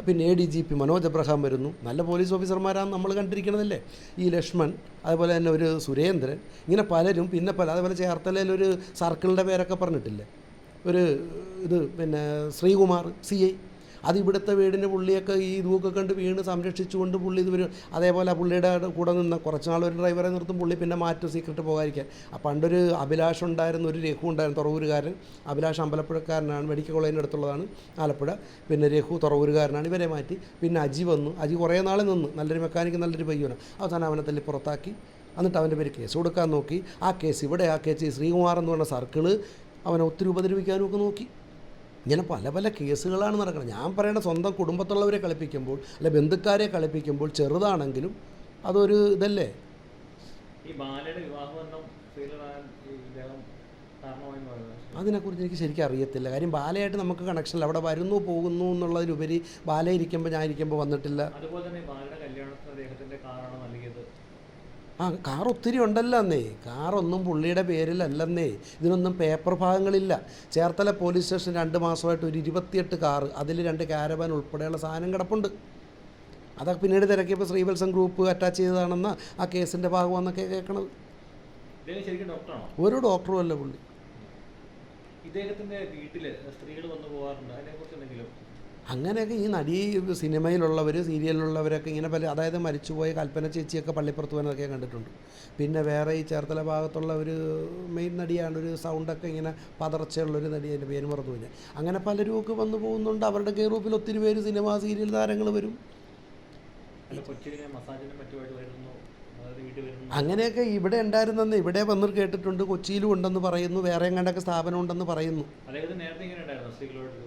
പിന്നെ A D G P Manoj Abraham വരുന്നു. നല്ല പോലീസ് ഓഫീസർമാരാണ് നമ്മൾ കണ്ടിരിക്കണതല്ലേ? ഈ ലക്ഷ്മൺ അതുപോലെ തന്നെ ഒരു സുരേന്ദ്രൻ ഇങ്ങനെ പലരും പിന്നെ പല അതുപോലെ ചേർത്തലയിൽ ഒരു സർക്കിളിന്റെ പേരൊക്കെ പറഞ്ഞിട്ടില്ലേ? ഒരു ഇത് പിന്നെ ശ്രീകുമാർ സി ഐ അത് ഇവിടുത്തെ വീടിന്റെ പുള്ളിയൊക്കെ ഈ ഇതുമൊക്കെ കണ്ട് വീണ് സംരക്ഷിച്ചുകൊണ്ട് പുള്ളി ഇത് വരും. അതേപോലെ പുള്ളിയുടെ കൂടെ നിന്ന് കുറച്ച് നാൾ ഒരു ഡ്രൈവറെ നിർത്തും പുള്ളി പിന്നെ മാറ്റും സീക്രട്ട് പോകാതിരിക്കാൻ. ആ പണ്ടൊരു അഭിലാഷം ഉണ്ടായിരുന്നു ഒരു രഘു ഉണ്ടായിരുന്നു തുറവൂരുകാരൻ. അഭിലാഷ് അമ്പലപ്പുഴക്കാരനാണ് മെഡിക്കൽ കോളേജിന്റെ അടുത്തുള്ളതാണ് ആലപ്പുഴ. പിന്നെ രഘു തുറവൂരുകാരനാണ് ഇവരെ മാറ്റി. പിന്നെ അജി വന്നു. അജി കുറേ നാൾ നിന്ന്. നല്ലൊരു മെക്കാനിക്ക് നല്ലൊരു പയ്യനാണ് അവസാനം അവനെ തല്ലി പുറത്താക്കി. എന്നിട്ട് അവന്റെ പേര് കേസ് കൊടുക്കാൻ നോക്കി. ആ കേസ് ഇവിടെ ആ കേസ് ശ്രീകുമാർ എന്ന് പറഞ്ഞ സർക്കിൾ അവനെ ഒത്തിരി ഉപദ്രവിക്കാനും ഒക്കെ നോക്കി. ഇങ്ങനെ പല പല കേസുകളാണ് നടക്കുന്നത്. ഞാൻ പറയണ സ്വന്തം കുടുംബത്തുള്ളവരെ കളിപ്പിക്കുമ്പോൾ അല്ലെ ബന്ധുക്കാരെ കളിപ്പിക്കുമ്പോൾ ചെറുതാണെങ്കിലും അതൊരു ഇതല്ലേ? അതിനെക്കുറിച്ച് എനിക്ക് ശരിക്കും അറിയത്തില്ല. കാര്യം ബാലയായിട്ട് നമുക്ക് കണക്ഷനില്ല അവിടെ വരുന്നു പോകുന്നു എന്നുള്ളതിലുപരി ബാല ഇരിക്കുമ്പോൾ ഞാൻ ഇരിക്കുമ്പോൾ വന്നിട്ടില്ല. അതുപോലെ തന്നെ ആ കാർ ഒത്തിരി ഉണ്ടല്ലോ അന്നേ കാറൊന്നും പുള്ളിയുടെ പേരിലല്ലെന്നേ. ഇതിനൊന്നും പേപ്പർ ഭാഗങ്ങളില്ല. ചേർത്തല പോലീസ് സ്റ്റേഷൻ രണ്ട് മാസമായിട്ട് ഒരു ഇരുപത്തിയെട്ട് കാറ് അതിൽ രണ്ട് കാരവാൻ ഉൾപ്പെടെയുള്ള സാധനം കിടപ്പുണ്ട്. അതൊക്കെ പിന്നീട് തിരക്കിയപ്പോൾ ശ്രീവത്സം ഗ്രൂപ്പ് അറ്റാച്ച് ചെയ്തതാണെന്ന് ആ കേസിന്റെ ഭാഗമാണെന്നൊക്കെ കേൾക്കണത് ഒരു ഡോക്ടറും അല്ല പുള്ളി. ഇദ്ദേഹത്തിന്റെ വീട്ടിൽ സ്ത്രീകൾ വന്നു പോകാറുണ്ട്? അതിനെക്കുറിച്ച് എന്തെങ്കിലും? അങ്ങനെയൊക്കെ ഈ നടി സിനിമയിലുള്ളവർ സീരിയലിലുള്ളവരൊക്കെ ഇങ്ങനെ പല അതായത് മരിച്ചുപോയ കൽപ്പന ചേച്ചിയൊക്കെ പള്ളിപ്പുറത്ത് പോകുന്നതൊക്കെ കണ്ടിട്ടുണ്ട്. പിന്നെ വേറെ ഈ ചേർത്തല ഭാഗത്തുള്ള ഒരു മെയിൻ നടിയാണ് ഒരു സൗണ്ടൊക്കെ ഇങ്ങനെ പതർച്ചയുള്ളൊരു നടി എന്റെ പേര് മറന്നു പോയി. അങ്ങനെ പലരും ഒക്കെ വന്നു പോകുന്നുണ്ട്. അവരുടെ ഗ്രൂപ്പിൽ ഒത്തിരി പേര് സിനിമ സീരിയൽ താരങ്ങൾ വരും. അങ്ങനെയൊക്കെ ഇവിടെ ഉണ്ടായിരുന്നെന്ന് ഇവിടെ വന്ന് കേട്ടിട്ടുണ്ട്. കൊച്ചിയിലും ഉണ്ടെന്ന് പറയുന്നു. വേറെ എങ്ങാണ്ടൊക്കെ സ്ഥാപനം ഉണ്ടെന്ന് പറയുന്നു. നേരത്തെ ഇങ്ങനെ ഉണ്ടായിരുന്നു? സ്ത്രീകളോട്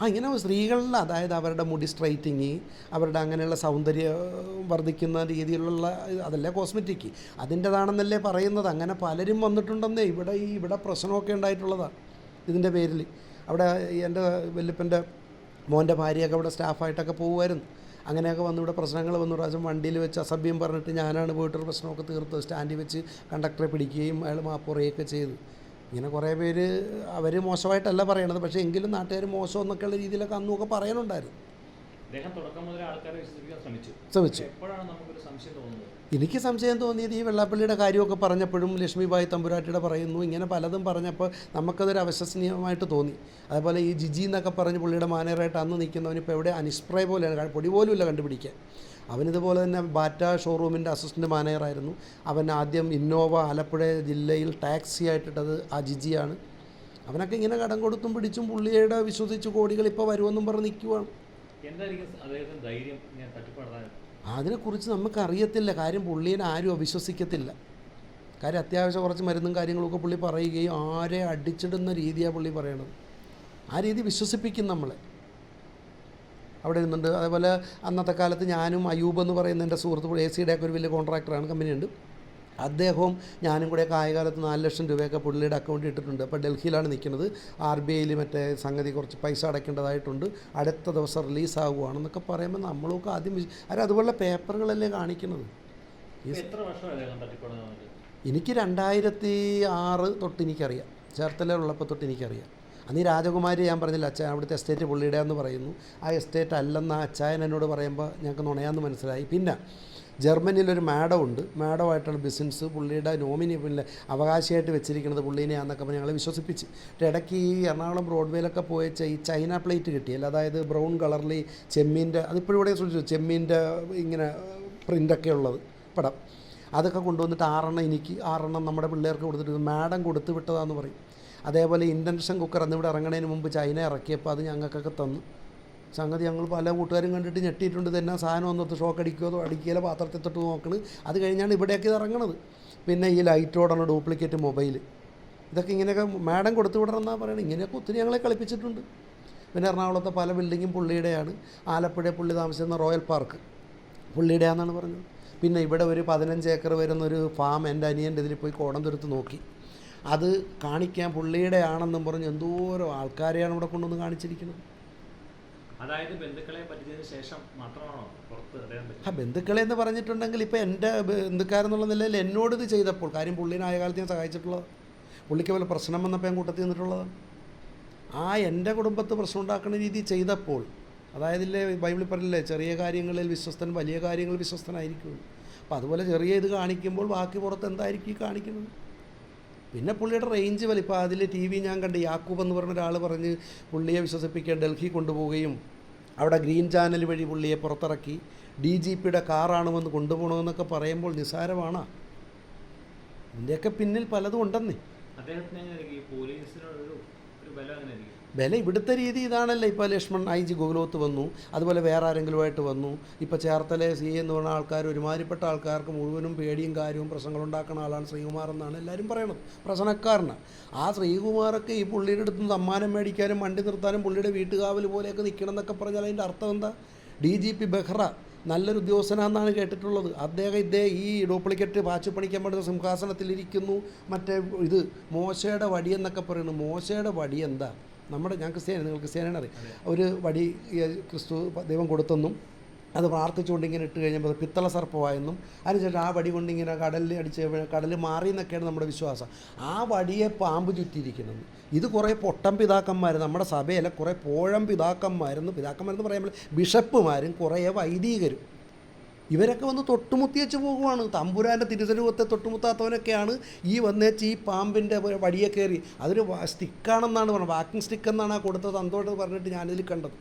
ആ ഇങ്ങനെ സ്ത്രീകളിൽ അതായത് അവരുടെ മുടി സ്ട്രൈറ്റിങ് അവരുടെ അങ്ങനെയുള്ള സൗന്ദര്യം വർദ്ധിക്കുന്ന രീതിയിലുള്ള അതല്ലേ കോസ്മെറ്റിക് അതിന്റെതാണെന്നല്ലേ പറയുന്നത്. അങ്ങനെ പലരും വന്നിട്ടുണ്ടെന്നേ ഇവിടെ ഈ ഇവിടെ പ്രശ്നമൊക്കെ ഉണ്ടായിട്ടുള്ളതാണ് ഇതിന്റെ പേരിൽ. അവിടെ എന്റെ വല്യപ്പന്റെ മോന്റെ ഭാര്യയൊക്കെ അവിടെ സ്റ്റാഫായിട്ടൊക്കെ പോകുമായിരുന്നു. അങ്ങനെയൊക്കെ വന്ന് ഇവിടെ പ്രശ്നങ്ങൾ വന്നു. പ്രാവശ്യം വണ്ടിയിൽ വെച്ച് അസഭ്യം പറഞ്ഞിട്ട് ഞാനാണ് പോയിട്ടൊരു പ്രശ്നമൊക്കെ തീർത്ത് സ്റ്റാൻഡിൽ വെച്ച് കണ്ടക്ടറെ പിടിക്കുകയും അയാൾ മാപ്പ് മാപ്പുറയൊക്കെ ചെയ്തു. ഇങ്ങനെ കുറേ പേര് അവർ മോശമായിട്ടല്ല പറയണത് പക്ഷേ എങ്കിലും നാട്ടുകാർ മോശം എന്നൊക്കെയുള്ള രീതിയിലൊക്കെ അന്നുമൊക്കെ പറയാനുണ്ടായിരുന്നു. ശ്രമിച്ചു. എനിക്ക് സംശയം തോന്നിയത് ഈ വെള്ളാപ്പള്ളിയുടെ കാര്യമൊക്കെ പറഞ്ഞപ്പോഴും ലക്ഷ്മിബായി തമ്പുരാട്ടിയുടെ പറയുന്നു ഇങ്ങനെ പലതും പറഞ്ഞപ്പോൾ നമുക്കതൊരു അവിശ്വസനീയമായിട്ട് തോന്നി. അതുപോലെ ഈ ജിജി എന്നൊക്കെ പറഞ്ഞ് പുള്ളിയുടെ മാനേറായിട്ട് അന്ന് നിൽക്കുന്നവനിപ്പോൾ എവിടെ? അനിസ്പ്രേ പോലെയാണ് പൊടി പോലും ഇല്ല കണ്ടുപിടിക്കാൻ. അവനിതുപോലെ തന്നെ ബാറ്റ ഷോറൂമിന്റെ അസിസ്റ്റന്റ് മാനേജറായിരുന്നു അവൻ ആദ്യം ഇന്നോവ ആലപ്പുഴ ജില്ലയിൽ ടാക്സി ആയിട്ടിട്ടത് ആ ജിജിയാണ് അവനൊക്കെ ഇങ്ങനെ കടം കൊടുത്തും പിടിച്ചും പുള്ളിയുടെ വിശ്വസിച്ച് കോടികൾ ഇപ്പോൾ വരുമെന്നും പറഞ്ഞ് നിൽക്കുവാണ്. അതിനെക്കുറിച്ച് നമുക്ക് നമുക്കറിയത്തില്ല. കാര്യം പുള്ളീനെ ആരും അവിശ്വസിക്കത്തില്ല. കാര്യം അത്യാവശ്യം കുറച്ച് മരുന്നും കാര്യങ്ങളൊക്കെ പുള്ളി പറയുകയും ആരെ അടിച്ചിടുന്ന രീതിയാണ് പുള്ളി പറയണത്. ആ രീതി വിശ്വസിപ്പിക്കും നമ്മളെ. അവിടെ ഇരുന്നുണ്ട്. അതേപോലെ അന്നത്തെ കാലത്ത് ഞാനും അയൂബ് എന്ന് പറയുന്ന എന്റെ സുഹൃത്ത് എ സിയുടെ ഒക്കെ ഒരു വലിയ കോൺട്രാക്ടറാണ് കമ്പനിയുണ്ട് അദ്ദേഹവും ഞാനും കൂടെ കായകാലത്ത് നാല് ലക്ഷം രൂപയൊക്കെ പുള്ളിയുടെ അക്കൗണ്ടിൽ ഇട്ടിട്ടുണ്ട്. അപ്പോൾ ഡൽഹിയിലാണ് നിൽക്കുന്നത്. ആർ ബി ഐയിൽ മറ്റേ സംഗതി കുറച്ച് പൈസ അടയ്ക്കേണ്ടതായിട്ടുണ്ട്. അടുത്ത ദിവസം റിലീസാകുവാണെന്നൊക്കെ പറയുമ്പോൾ നമ്മളൊക്കെ ആദ്യം അവർ അതുപോലെ പേപ്പറുകളല്ലേ കാണിക്കുന്നത്? എനിക്ക് രണ്ടായിരത്തി ആറ് തൊട്ട് എനിക്കറിയാം. ചേർത്തലയുള്ളപ്പോൾ തൊട്ട് എനിക്കറിയാം. അന്ന് ഈ രാജകുമാരി ഞാൻ പറഞ്ഞില്ല അച്ഛൻ അവിടുത്തെ എസ്റ്റേറ്റ് പുള്ളിയുടെ എന്ന് പറയുന്നു. ആ എസ്റ്റേറ്റ് അല്ലെന്ന് ആ അച്ചായൻ എന്നോട് പറയുമ്പോൾ ഞങ്ങൾക്ക് നുണയാന്ന് മനസ്സിലായി. പിന്നെ ജർമ്മനിയിലൊരു മാഡം ഉണ്ട്. മാഡമായിട്ടുള്ള ബിസിനസ് പുള്ളിയുടെ നോമിനി പിന്നെ അവകാശമായിട്ട് വെച്ചിരിക്കുന്നത് പുള്ളീനെയാണെന്നൊക്കെ പറഞ്ഞ് ഞങ്ങൾ വിശ്വസിപ്പിച്ച്. ഇടയ്ക്ക് ഈ എറണാകുളം ബ്രോഡ്വേയിലൊക്കെ പോയച്ച ഈ ചൈന പ്ലേറ്റ് കിട്ടിയല്ല അതായത് ബ്രൗൺ കളറിൽ ഈ ചെമ്മീന്റെ അതിപ്പോഴും ഇവിടെ സൂക്ഷിച്ചു ചെമ്മീന്റെ ഇങ്ങനെ പ്രിന്റൊക്കെ ഉള്ളത് പടം. അതൊക്കെ കൊണ്ടുവന്നിട്ട് ആറെണ്ണം എനിക്ക് ആറെണ്ണം നമ്മുടെ പിള്ളേർക്ക് കൊടുത്തിട്ട് മാഡം കൊടുത്തു വിട്ടതാന്ന് പറയും. അതേപോലെ ഇൻഡൻഷൻ കുക്കർ അന്ന് ഇവിടെ ഇറങ്ങണതിന് മുമ്പ് ചൈന ഇറക്കിയപ്പോൾ അത് ഞങ്ങൾക്കൊക്കെ തന്നു. സംഗതി ഞങ്ങൾ പല കൂട്ടുകാരും കണ്ടിട്ട് ഞെട്ടിയിട്ടുണ്ട് തന്നെ സാധനം ഒന്നൊത്ത് ഷോക്ക് അടിക്കുകയോ അടിക്കുകയില്ല? പാത്രത്തിൽ തൊട്ട് നോക്കണ്. അത് കഴിഞ്ഞാണ് ഇവിടെയൊക്കെ ഇറങ്ങണത്. പിന്നെ ഈ ലൈറ്റോടാണ് ഡ്യൂപ്ലിക്കേറ്റ് മൊബൈൽ ഇതൊക്കെ ഇങ്ങനെയൊക്കെ മാഡം കൊടുത്തു വിടണമെന്നാണ് പറയുന്നത് ഇങ്ങനെയൊക്കെ ഒത്തിരി ഞങ്ങളെ കളിപ്പിച്ചിട്ടുണ്ട്. പിന്നെ എറണാകുളത്തെ പല ബിൽഡിങ്ങും പുള്ളിയുടെയാണ്. ആലപ്പുഴ പുള്ളി താമസിക്കുന്ന റോയൽ പാർക്ക്. പുള്ളിയുടെയാണെന്നാണ് പറഞ്ഞത്. പിന്നെ ഇവിടെ ഒരു പതിനഞ്ച് ഏക്കർ വരുന്ന ഒരു ഫാം എന്റെ അനിയന്റെ ഇതിൽ പോയി കോടന്തുരുത്ത് നോക്കി. അത് കാണിക്കാൻ പുള്ളിയുടെ ആണെന്നും പറഞ്ഞ് എന്തോരോ ആൾക്കാരെയാണ് ഇവിടെ കൊണ്ടുവന്ന് കാണിച്ചിരിക്കുന്നത്. അതായത് ബന്ധുക്കളെ പറ്റിയതിനു ശേഷം മാത്രമാണോ പുറത്ത് ആ ബന്ധുക്കളെ എന്ന് പറഞ്ഞിട്ടുണ്ടെങ്കിൽ ഇപ്പോൾ എന്റെ ബന്ധുക്കാരെന്നുള്ള നിലയിൽ എന്നോട് ഇത് ചെയ്തപ്പോൾ കാര്യം പുള്ളിനെ ആയ കാലത്ത് ഞാൻ സഹായിച്ചിട്ടുള്ളത്. പുള്ളിക്ക് വല്ല പ്രശ്നം വന്നപ്പോൾ ഞാൻ കൂട്ടത്തിൽ നിന്നിട്ടുള്ളതാണ് ആ എന്റെ കുടുംബത്ത് പ്രശ്നം ഉണ്ടാക്കുന്ന രീതി ചെയ്തപ്പോൾ അതായത് ബൈബിളിൽ പറഞ്ഞില്ലേ ചെറിയ കാര്യങ്ങളിൽ വിശ്വസ്തൻ വലിയ കാര്യങ്ങളിൽ വിശ്വസ്തനായിരിക്കും. അപ്പോൾ അതുപോലെ ചെറിയ ഇത് കാണിക്കുമ്പോൾ ബാക്കി പുറത്ത് എന്തായിരിക്കും ഈ കാണിക്കുന്നത്? പിന്നെ പുള്ളിയുടെ റേഞ്ച് വലിപ്പം ഇപ്പോൾ അതിൽ ടി വി ഞാൻ കണ്ട് യാക്കൂബ് എന്ന് പറഞ്ഞ ഒരാൾ പറഞ്ഞ് പുള്ളിയെ വിശ്വസിപ്പിക്കാൻ ഡൽഹി കൊണ്ടുപോവുകയും അവിടെ ഗ്രീൻ ചാനൽ വഴി പുള്ളിയെ പുറത്തിറക്കി ഡി ജി പിയുടെ കാറാണ് കൊണ്ടുപോകണമെന്നൊക്കെ പറയുമ്പോൾ നിസ്സാരമാണ്. ഇതിന്റെയൊക്കെ പിന്നിൽ പലതും ഉണ്ടെന്നേ. അദ്ദേഹത്തിന് ഒരു വില ഇവിടുത്തെ രീതി ഇതാണല്ലേ. ഇപ്പോൾ ലക്ഷ്മൺ ഐ ജി ഗോകുലോത്ത് വന്നു. അതുപോലെ വേറെ ആരെങ്കിലുമായിട്ട് വന്നു. ഇപ്പോൾ ചേർത്തല സി എന്ന് പറഞ്ഞ ആൾക്കാർ ഒരുമാതിരിപ്പെട്ട ആൾക്കാർക്ക് മുഴുവനും പേടിയും കാര്യവും പ്രശ്നങ്ങളുണ്ടാക്കുന്ന ആളാണ് ശ്രീകുമാർ എന്നാണ് എല്ലാവരും പറയണത്. പ്രശ്നക്കാരനാണ് ആ ശ്രീകുമാറൊക്കെ ഈ പുള്ളിയുടെ അടുത്ത് സമ്മാനം മേടിക്കാനും വണ്ടി നിർത്താനും പുള്ളിയുടെ വീട്ടുകാവൽ പോലെയൊക്കെ നിൽക്കണം എന്നൊക്കെ പറഞ്ഞാൽ അതിന്റെ അർത്ഥം എന്താ? ഡി ജി പി ബെഹ്റ നല്ലൊരു ഉദ്യോഗസ്ഥനാണെന്നാണ് കേട്ടിട്ടുള്ളത്. അദ്ദേഹം ഇദ്ദേഹം ഈ ഡ്യൂപ്ലിക്കേറ്റ് പാച്ചുപണിക്കാൻ പറ്റുന്ന സിംഹാസനത്തിലിരിക്കുന്നു. മറ്റേ ഇത് മോശയുടെ വടി എന്നൊക്കെ പറയുന്നു മോശയുടെ വടി എന്താ? നമ്മുടെ ഞാൻ ക്രിസ്ത്യാനി നിങ്ങൾ ക്രിസ്ത്യാനിയാണ് അറിയാം. ഒരു വടി ക്രിസ്തു ദൈവം കൊടുത്തെന്നും അത് പ്രാർത്ഥിച്ചുകൊണ്ട് ഇങ്ങനെ ഇട്ട് കഴിഞ്ഞപ്പോൾ പിത്തള സർപ്പമായെന്നും അതിനുശേഷം ആ വടി കൊണ്ട് ഇങ്ങനെ കടലിൽ അടിച്ച് കടൽ മാറി എന്നൊക്കെയാണ് നമ്മുടെ വിശ്വാസം. ആ വടിയെ പാമ്പ് ചുറ്റിയിരിക്കുന്നത്. ഇത് കുറേ പൊട്ടം പിതാക്കന്മാർ നമ്മുടെ സഭയിലെ കുറേ പോഴം പിതാക്കന്മാരെന്ന് പിതാക്കന്മാരെന്ന് പറയുമ്പോൾ ബിഷപ്പുമാരും കുറേ വൈദികരും. ഇവരൊക്കെ വന്ന് തൊട്ടുമുത്തി വെച്ച് പോകുവാണ്. തമ്പുരാന്റെ തിരുസരൂപത്തെ തൊട്ടുമുത്താത്തവനൊക്കെയാണ് ഈ വന്നേച്ച് ഈ പാമ്പിന്റെ വടിയെ കയറി. അതൊരു സ്റ്റിക്കാണെന്നാണ് പറഞ്ഞത്. വാക്കിംഗ് സ്റ്റിക്ക് എന്നാണ് ആ കൊടുത്തത് അന്തോട്ട് പറഞ്ഞിട്ട് ഞാനിതിൽ കണ്ടത്.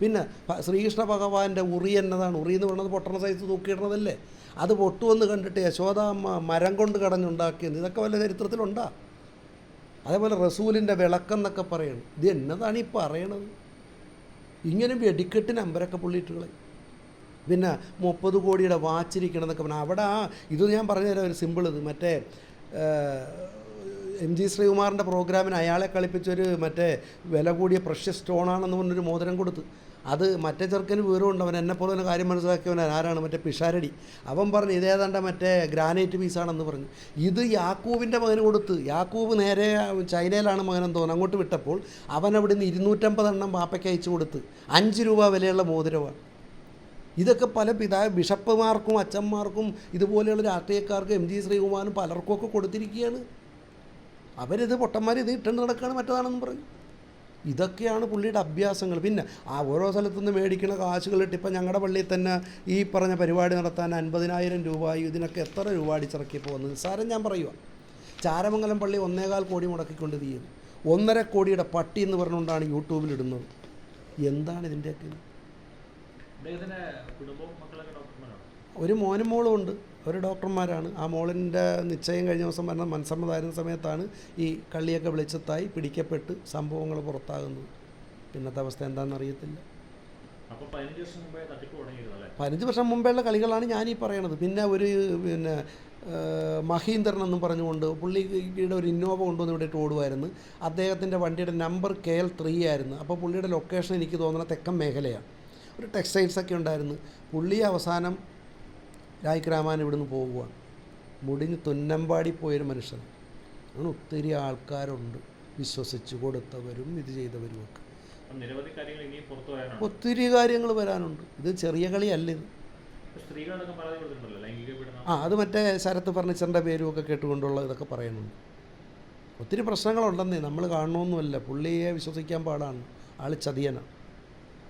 പിന്നെ ശ്രീകൃഷ്ണ ഭഗവാന്റെ ഉറി എന്നതാണ്. ഉറി എന്ന് പറഞ്ഞത് പൊട്ടണ സൈസ് തൂക്കിയിടുന്നതല്ലേ അത് പൊട്ടുവെന്ന് കണ്ടിട്ട് യശോദാമ്മ മരം കൊണ്ട് കടഞ്ഞുണ്ടാക്കിയത് ഇതൊക്കെ വല്ല ചരിത്രത്തിലുണ്ടാ? അതേപോലെ റസൂലിന്റെ വിളക്കെന്നൊക്കെ പറയണം. ഇത് എന്നതാണ് ഈ പറയണത്? ഇങ്ങനെ വെടിക്കെട്ടിന് അമ്പരൊക്കെ പുള്ളിയിട്ടുകളെ പിന്നെ മുപ്പത് കോടിയുടെ വാച്ചിരിക്കണമെന്നൊക്കെ പറഞ്ഞാൽ അവിടെ ആ ഇത് ഞാൻ പറഞ്ഞുതരാം ഒരു സിമ്പിൾ ഇത്. മറ്റേ എം ജി ശ്രീകുമാറിന്റെ പ്രോഗ്രാമിന് അയാളെ കളിപ്പിച്ചൊരു മറ്റേ വില കൂടിയ പ്രഷ്യസ് സ്റ്റോണാണെന്ന് പറഞ്ഞൊരു മോതിരം കൊടുത്ത്. അത് മറ്റേ ചെറുക്കന് വിവരമുണ്ട്. അവൻ എന്നെ പോലെ കാര്യം മനസ്സിലാക്കിയവൻ ആരാണ്? മറ്റേ പിഷാരടി. അവൻ പറഞ്ഞു ഇതേതാണ്ട മറ്റേ ഗ്രാനൈറ്റ് പീസാണെന്ന് പറഞ്ഞു. ഇത് യാക്കൂബിന്റെ മകന് കൊടുത്ത്. യാക്കൂബ് നേരെ ചൈനയിലാണ് മകനെന്ന് തോന്നുന്നു. അങ്ങോട്ട് വിട്ടപ്പോൾ അവൻ അവിടെ നിന്ന് ഇരുന്നൂറ്റമ്പത് എണ്ണം പാപ്പയ്ക്ക് അയച്ചു കൊടുത്ത്. അഞ്ച് രൂപ വിലയുള്ള മോതിരമാണ്. ഇതൊക്കെ പല പിതാ ബിഷപ്പുമാർക്കും അച്ഛന്മാർക്കും ഇതുപോലെയുള്ള രാഷ്ട്രീയക്കാർക്കും എം ജി ശ്രീകുമാറിനും പലർക്കും ഒക്കെ കൊടുത്തിരിക്കുകയാണ്. അവരിത് പൊട്ടന്മാർ ഇത് ഇട്ടുണ്ട് നടക്കുകയാണ് മറ്റേതാണെന്ന് പറഞ്ഞു ഇതൊക്കെയാണ് പുള്ളിയുടെ അഭ്യാസങ്ങൾ. പിന്നെ ആ ഓരോ സ്ഥലത്തുനിന്ന് മേടിക്കുന്ന കാശുകളിട്ട് ഇപ്പം ഞങ്ങളുടെ പള്ളിയിൽ തന്നെ ഈ പറഞ്ഞ പരിപാടി നടത്താൻ അൻപതിനായിരം രൂപ ഇതിനൊക്കെ എത്ര രൂപ അടിച്ചിറക്കിയപ്പോൾ വന്നത് നിസ്സാരം ഞാൻ പറയുക ചാരമംഗലം പള്ളി ഒന്നേകാൽ കോടി മുടക്കിക്കൊണ്ട് ചെയ്യുന്നു. ഒന്നര കോടിയുടെ പട്ടി എന്ന് പറഞ്ഞുകൊണ്ടാണ് യൂട്യൂബിൽ ഇടുന്നത്. എന്താണ് ഇതിന്റെയൊക്കെ ഒരു മോനും മോളും ഉണ്ട്. ഒരു ഡോക്ടർമാരാണ്. ആ മോളിന്റെ നിശ്ചയം കഴിഞ്ഞ ദിവസം പറഞ്ഞ മനസ്സമ്മതായിരുന്ന സമയത്താണ് ഈ കള്ളിയൊക്കെ വെളിച്ചത്തായി പിടിക്കപ്പെട്ട് സംഭവങ്ങൾ പുറത്താകുന്നത്. പിന്നത്തെ അവസ്ഥ എന്താണെന്ന് അറിയത്തില്ല. പതിനഞ്ച് വർഷം മുമ്പേയുള്ള കളികളാണ് ഞാൻ ഈ പറയണത്. പിന്നെ ഒരു പിന്നെ മഹീന്ദ്രൻ എന്നും പറഞ്ഞുകൊണ്ട് പുള്ളിയുടെ ഒരു ഇന്നോവ കൊണ്ടുവന്ന് ഇവിടെ ഇട്ട് ഓടുമായിരുന്നു അദ്ദേഹത്തിന്റെ വണ്ടിയുടെ നമ്പർ കെ എൽ ത്രീ ആയിരുന്നു. അപ്പോൾ പുള്ളിയുടെ ലൊക്കേഷൻ എനിക്ക് തോന്നുന്ന തെക്കൻ മേഖലയാണ്. ഒരു ടെക്സ്റ്റൈൽസൊക്കെ ഉണ്ടായിരുന്നു. പുള്ളി അവസാനം രായ്ക്രാമാൻ ഇവിടുന്ന് പോവുകയാണ് മുടിഞ്ഞ് തുന്നമ്പാടി പോയൊരു മനുഷ്യൻ. അങ്ങനെ ഒത്തിരി ആൾക്കാരുണ്ട്. വിശ്വസിച്ച് കൊടുത്തവരും ഇത് ചെയ്തവരും ഒക്കെ. ഒത്തിരി കാര്യങ്ങൾ വരാനുണ്ട്. ഇത് ചെറിയ കളിയല്ല ഇത്. ആ അത് മറ്റേ ശരത്ത് ഫർണിച്ചറിന്റെ പേരും ഒക്കെ കേട്ടുകൊണ്ടുള്ള ഇതൊക്കെ പറയുന്നുണ്ട്. ഒത്തിരി പ്രശ്നങ്ങളുണ്ടെന്നേ നമ്മൾ കാണണമെന്നുമല്ല. പുള്ളിയെ വിശ്വസിക്കാൻ പാടാണ്. ആൾ ചതിയനാണ്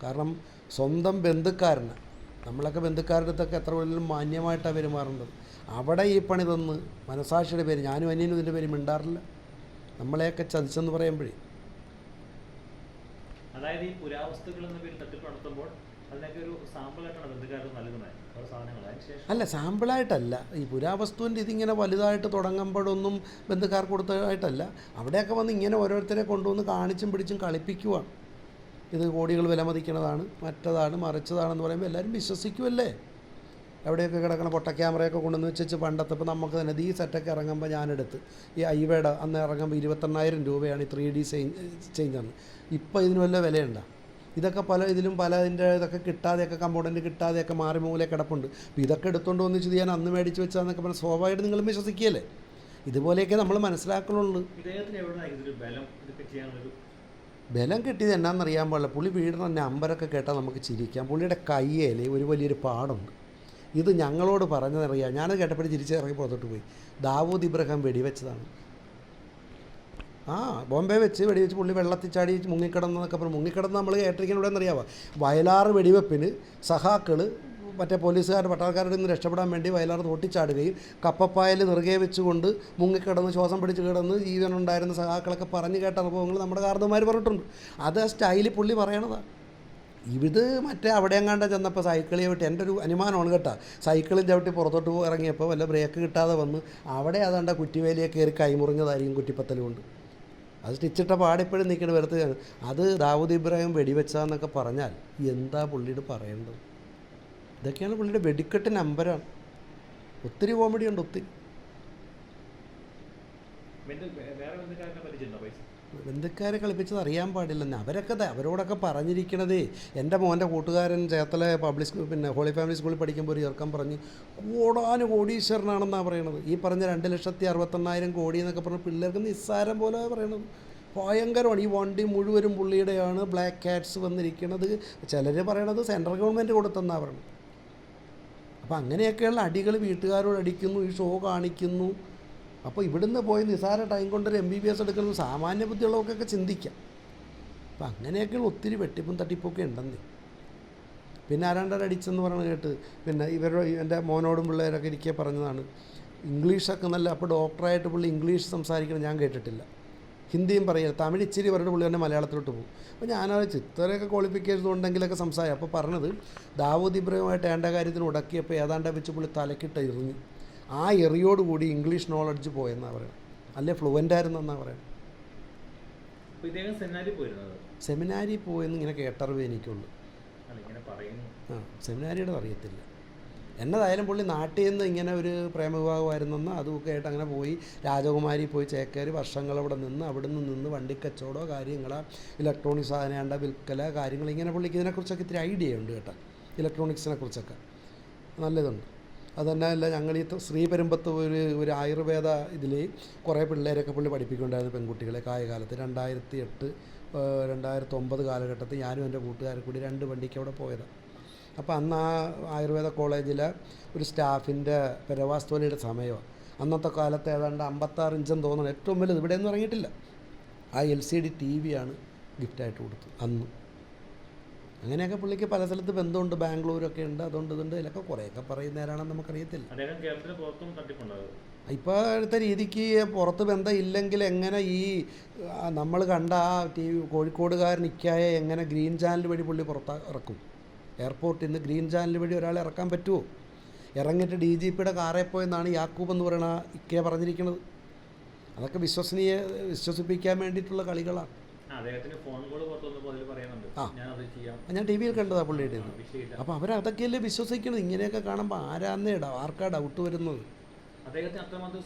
കാരണം സ്വന്തം ബന്ധുക്കാരന്. നമ്മളൊക്കെ ബന്ധുക്കാരുടെ അടുത്തൊക്കെ എത്ര വലിയ മാന്യമായിട്ടാണ് പെരുമാറേണ്ടത് അവിടെ ഈ പണി തന്ന് മനസാക്ഷിയുടെ പേര് ഞാനും അനിയനും ഇതിന്റെ പേര് മിണ്ടാറില്ല. നമ്മളെയൊക്കെ ചതിച്ചെന്ന് പറയുമ്പോഴേ. അതായത് ഈ പുരാവസ്തുക്കൾ എന്ന പേരിൽ തട്ടിപ്പ് നടത്തുമ്പോൾ അല്ല സാമ്പിളായിട്ടല്ല ഈ പുരാവസ്തുവിന്റെ ഇതിങ്ങനെ വലുതായിട്ട് തുടങ്ങുമ്പോഴൊന്നും ബന്ധുക്കാർക്ക് കൊടുത്തതായിട്ടല്ല. അവിടെയൊക്കെ വന്ന് ഇങ്ങനെ ഓരോരുത്തരെ കൊണ്ടുവന്ന് കാണിച്ചും പിടിച്ചും കളിപ്പിക്കുവാണ്. ഇത് കോടികൾ വിലമതിക്കുന്നതാണ് മറ്റതാണ് മറിച്ചതാണെന്ന് പറയുമ്പോൾ എല്ലാവരും വിശ്വസിക്കുമല്ലേ എവിടെയൊക്കെ കിടക്കണ പൊട്ട ക്യാമറയൊക്കെ കൊണ്ടുവന്ന് വെച്ച് പണ്ടത്തെ ഇപ്പോൾ നമുക്ക് തന്നെ ഈ സെറ്റൊക്കെ ഇറങ്ങുമ്പോൾ ഞാനെടുത്ത്. ഈ ഐവേഡ അന്ന് ഇറങ്ങുമ്പോൾ ഇരുപത്തെണ്ണായിരം രൂപയാണ് ഈ ത്രീ ഡി ചേഞ്ച് ആണ് ഇപ്പോൾ ഇതിന് വല്ല വിലയുണ്ടോ? ഇതൊക്കെ പല ഇതിലും പല ഇതിന്റെ ഇതൊക്കെ കിട്ടാതെയൊക്കെ കമ്പോണന്റ് കിട്ടാതെയൊക്കെ മാറി മൂലേ കിടപ്പുണ്ട്. അപ്പോൾ ഇതൊക്കെ എടുത്തുകൊണ്ട് വന്ന് വെച്ച് ഞാൻ അന്ന് മേടിച്ച് വെച്ചാന്നൊക്കെ പറഞ്ഞാൽ സ്വാഭാവികമായിട്ട് നിങ്ങൾ വിശ്വസിക്കുകയല്ലേ? ഇതുപോലെയൊക്കെ നമ്മൾ മനസ്സിലാക്കണുള്ളൂ. ബലം കിട്ടിയത് എന്നാണെന്നറിയാൻ പാടില്ല. പുള്ളി വീടിന് തന്നെ അമ്പരൊക്കെ കേട്ടാൽ നമുക്ക് ചിരിക്കാം. പുള്ളിയുടെ കയ്യേൽ ഒരു വലിയൊരു പാടുണ്ട്. ഇത് ഞങ്ങളോട് പറഞ്ഞതറിയാം ഞാനത് കേട്ടപ്പോൾ ചിരിച്ചിറങ്ങി പുറത്തോട്ട് പോയി. ദാവൂദ് ഇബ്രഹാം വെടിവെച്ചതാണ്. ആ ബോംബെ വെച്ച് വെടിവെച്ച് പുള്ളി വെള്ളത്തിൽ ചാടി മുങ്ങിക്കിടന്നതൊക്കെ പറഞ്ഞു. മുങ്ങിക്കിടന്ന് നമ്മൾ കേട്ടിരിക്കുന്ന ഇവിടെ എന്നറിയാമോ വയലാറ് വെടിവെപ്പിന് സഹാക്കൾ മറ്റേ പോലീസുകാരുടെ പട്ടാൾക്കാരുടെ നിന്ന് രക്ഷപ്പെടാൻ വേണ്ടി വയലാർ തോട്ടിച്ചാടുകയും കപ്പപ്പായൽ നിറുകെ വെച്ചുകൊണ്ട് മുങ്ങിക്കിടന്ന് ശ്വാസം പിടിച്ച് കിടന്ന് ജീവനുണ്ടായിരുന്ന സഹാക്കളൊക്കെ പറഞ്ഞു കേട്ട അനുഭവങ്ങൾ നമ്മുടെ കാർന്നമാർ പറഞ്ഞിട്ടുണ്ട്. അത് ആ സ്റ്റൈലിൽ പുള്ളി പറയണതാണ് ഇത് മറ്റേ അവിടെ എങ്ങാണ്ട് ചെന്നപ്പോൾ സൈക്കിളിൽ വിട്ട് എന്റെ ഒരു അനുമാനമാണ് കേട്ടോ. സൈക്കിളും ചവിട്ടി പുറത്തോട്ട് പോയി ഇറങ്ങിയപ്പോൾ വല്ല ബ്രേക്ക് കിട്ടാതെ വന്ന് അവിടെ അതാണ്ട കുറ്റിവേലിയെ കയറി കൈമുറിഞ്ഞതായിരിക്കും കുറ്റിപ്പത്തലുകൊണ്ട്. അത് സ്റ്റിച്ചിട്ട പാടിപ്പോഴും നിൽക്കേണ്ടി വെറുതെ അത് ദാവൂദ് ഇബ്രാഹിം വെടിവെച്ചാന്നൊക്കെ പറഞ്ഞാൽ എന്താ പുള്ളിയുടെ പറയേണ്ടത്? ഇതൊക്കെയാണ് പുള്ളിയുടെ വെടിക്കെട്ട് നമ്പരാണ്. ഒത്തിരി കോമഡി ഉണ്ട് ഒത്തിരി. ബന്ധുക്കാരെ കളിപ്പിച്ചത് അറിയാൻ പാടില്ലെന്ന്. അവരൊക്കെ അവരോടൊക്കെ പറഞ്ഞിരിക്കണതേ എന്റെ മോന്റെ കൂട്ടുകാരൻ ചേർത്തല പബ്ലിക് സ്കൂൾ പിന്നെ ഹോളി ഫാമിലി സ്കൂളിൽ പഠിക്കുമ്പോൾ ഒരു ചെറുക്കം പറഞ്ഞ് കോടാന് കോടീശ്വരനാണെന്നാണ് പറയണത്. ഈ പറഞ്ഞ രണ്ട് ലക്ഷത്തി അറുപത്തെണ്ണായിരം കോടി എന്നൊക്കെ പറഞ്ഞ പിള്ളേർക്ക് നിസ്സാരം പോലെ പറയണത്. ഭയങ്കരമാണ്. ഈ വണ്ടി മുഴുവനും പുള്ളിയുടെയാണ്. ബ്ലാക്ക് ക്യാറ്റ്സ് വന്നിരിക്കുന്നത് ചിലർ പറയണത് സെൻട്രൽ ഗവൺമെന്റ് കൊടുത്തെന്നാണ് പറയണത്. അപ്പോൾ അങ്ങനെയൊക്കെയുള്ള അടികൾ വീട്ടുകാരോട് അടിക്കുന്നു ഈ ഷോ കാണിക്കുന്നു. അപ്പോൾ ഇവിടുന്ന് പോയി നിസാര ടൈം കൊണ്ടൊരു എം ബി ബി എസ് എടുക്കുന്നത് സാമാന്യ ബുദ്ധിയുള്ളവർക്കൊക്കെ ചിന്തിക്കാം. അപ്പോൾ അങ്ങനെയൊക്കെയുള്ള ഒത്തിരി വെട്ടിപ്പും തട്ടിപ്പൊക്കെ ഉണ്ടെന്നേ. പിന്നെ ആരാണ്ടൊരു അടിച്ചെന്ന് പറഞ്ഞ് കേട്ട്. പിന്നെ ഇവരുടെ എന്റെ മോനോടും പിള്ളേരൊക്കെ ഇരിക്കെ പറഞ്ഞതാണ്. ഇംഗ്ലീഷൊക്കെ നല്ല അപ്പോൾ ഡോക്ടറായിട്ട് പുള്ളി ഇംഗ്ലീഷ് സംസാരിക്കണം ഞാൻ കേട്ടിട്ടില്ല. ഹിന്ദിയും പറയുക തമിഴ് ഇച്ചിരി പറഞ്ഞിട്ട് പുള്ളി തന്നെ മലയാളത്തിലോട്ട് പോകും. അപ്പോൾ ഞാനത് ഇത്രയൊക്കെ ക്വാളിഫിക്കേഷൻ ഉണ്ടെങ്കിലൊക്കെ സംസാരിക്കും. അപ്പോൾ പറഞ്ഞത് ദാവൂദ് ഇബ്രാഹിമായിട്ട് ഏണ്ട കാര്യത്തിന് ഉടക്കിയപ്പോൾ ഏതാണ്ട് വെച്ച് പുള്ളി തലക്കിട്ട് എറിഞ്ഞു. ആ എറിയോടുകൂടി ഇംഗ്ലീഷ് നോളജ് പോയെന്നാണ് പറയുന്നത്. അല്ലെ? ഫ്ലുവന്റ് ആയിരുന്നെന്നാണ് പറയുന്നത്. സെമിനാരി പോയെന്ന് ഇങ്ങനെ കേട്ടറിവ് എനിക്കുള്ളൂ. ആ സെമിനാരിയുടെ അറിയത്തില്ല. എന്നതായാലും പുള്ളി നാട്ടിൽ നിന്ന് ഇങ്ങനെ ഒരു പ്രേമവിവാഹമായിരുന്നെന്ന് അതുമൊക്കെ ആയിട്ട് അങ്ങനെ പോയി. രാജകുമാരി പോയി ചേക്കേറി വർഷങ്ങൾ അവിടെ നിന്ന് അവിടെ നിന്ന് നിന്ന് വണ്ടിക്കച്ചവടമോ കാര്യങ്ങളോ ഇലക്ട്രോണിക് സാധനങ്ങളുടെ വിൽക്കല കാര്യങ്ങൾ ഇങ്ങനെ പുള്ളിക്ക് ഇതിനെക്കുറിച്ചൊക്കെ ഇത്തിരി ഐഡിയ ഉണ്ട് കേട്ടോ. ഇലക്ട്രോണിക്സിനെ കുറിച്ചൊക്കെ. നല്ലതുണ്ട്. അതന്നെ അല്ല ഞങ്ങൾ ഈ ശ്രീപെരുമ്പത്ത് ഒരു ഒരു ആയുർവേദ ഇതിൽ കുറേ പിള്ളേരൊക്കെ പുള്ളി പഠിപ്പിക്കുന്നുണ്ടായിരുന്നു പെൺകുട്ടികളെ കായകാലത്ത് രണ്ടായിരത്തി എട്ട് രണ്ടായിരത്തി ഒമ്പത് കാലഘട്ടത്തിൽ ഞാനും എന്റെ കൂട്ടുകാരും കൂടി രണ്ട് വണ്ടിക്ക് അവിടെ പോയതാണ് അപ്പോൾ അന്ന് ആ ആയുർവേദ കോളേജിലെ ഒരു സ്റ്റാഫിന്റെ പെരവാസ്തോലിയുടെ സമയമാണ്. അന്നത്തെ കാലത്ത് ഏതാണ്ട് അമ്പത്താറ് ഇഞ്ചെന്ന് തോന്നുന്നു. ഏറ്റവും വലുത് ഇവിടെ ഒന്നും ഇറങ്ങിയിട്ടില്ല. ആ എൽ സി ഡി ടി വിയാണ് ഗിഫ്റ്റായിട്ട് കൊടുത്തത് അന്ന്. അങ്ങനെയൊക്കെ പുള്ളിക്ക് പല സ്ഥലത്ത് ബന്ധമുണ്ട്. ബാംഗ്ലൂരൊക്കെ ഉണ്ട് അതുകൊണ്ട് ഇതുണ്ട്. ഇതിലൊക്കെ കുറേയൊക്കെ പറയുന്നവരാണെന്ന് നമുക്കറിയത്തില്ല. ഇപ്പോൾ അടുത്ത രീതിക്ക് പുറത്ത് ബന്ധം ഇല്ലെങ്കിൽ എങ്ങനെ ഈ നമ്മൾ കണ്ട ആ ടി വി കോഴിക്കോടുകാരൻ ഇക്കായ എങ്ങനെ ഗ്രീൻ ചാനൽ വഴി പുള്ളി പുറത്ത് ഇറക്കും? എയർപോർട്ടിൽ നിന്ന് ഗ്രീൻ ചാനൽ വഴി ഒരാളെ ഇറക്കാൻ പറ്റുമോ? ഇറങ്ങിയിട്ട് ഡി ജി പിയുടെ കാറെ പോയെന്നാണ് യാക്കൂബ് എന്ന് പറയുന്ന ഇക്കെ പറഞ്ഞിരിക്കുന്നത്. അതൊക്കെ വിശ്വസനീയ വിശ്വസിപ്പിക്കാൻ വേണ്ടിയിട്ടുള്ള കളികളാണ്. ആ, ഞാൻ ടി വിയിൽ കണ്ടതാണ് പുള്ളിയുടെ അപ്പോൾ അവരതൊക്കെയല്ലേ വിശ്വസിക്കുന്നത് ഇങ്ങനെയൊക്കെ കാണുമ്പോൾ ആരാന്നേടാ ആർക്കാ ഡൗട്ട് വരുന്നത്?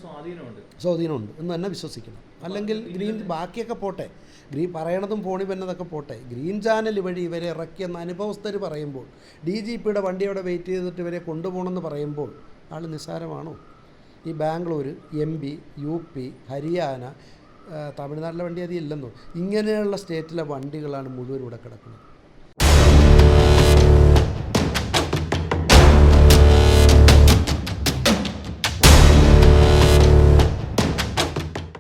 സ്വാധീനമുണ്ട്. സ്വാധീനമുണ്ട്. എന്ന് തന്നെ വിശ്വസിക്കണം. അല്ലെങ്കിൽ ഗ്രീൻ ബാക്കിയൊക്കെ പോട്ടെ. ഗ്രീൻ പറയണതും ഫോണി വന്നതൊക്കെ പോട്ടെ. ഗ്രീൻ ചാനൽ വഴി ഇവരെ ഇറക്കിയെന്ന് അനുഭവസ്ഥർ പറയുമ്പോൾ ഡി ജി പിയുടെ വണ്ടിയോടെ വെയിറ്റ് ചെയ്തിട്ട് ഇവരെ കൊണ്ടുപോകണമെന്ന് പറയുമ്പോൾ ആൾ നിസ്സാരമാണോ? ഈ Bangalore M P U P Haryana തമിഴ്നാട്ടിലെ വണ്ടി അതില്ലെന്നോ ഇല്ലെന്നോ? ഇങ്ങനെയുള്ള സ്റ്റേറ്റിലെ വണ്ടികളാണ് മുഴുവൻ ഇവിടെ കിടക്കുന്നത്.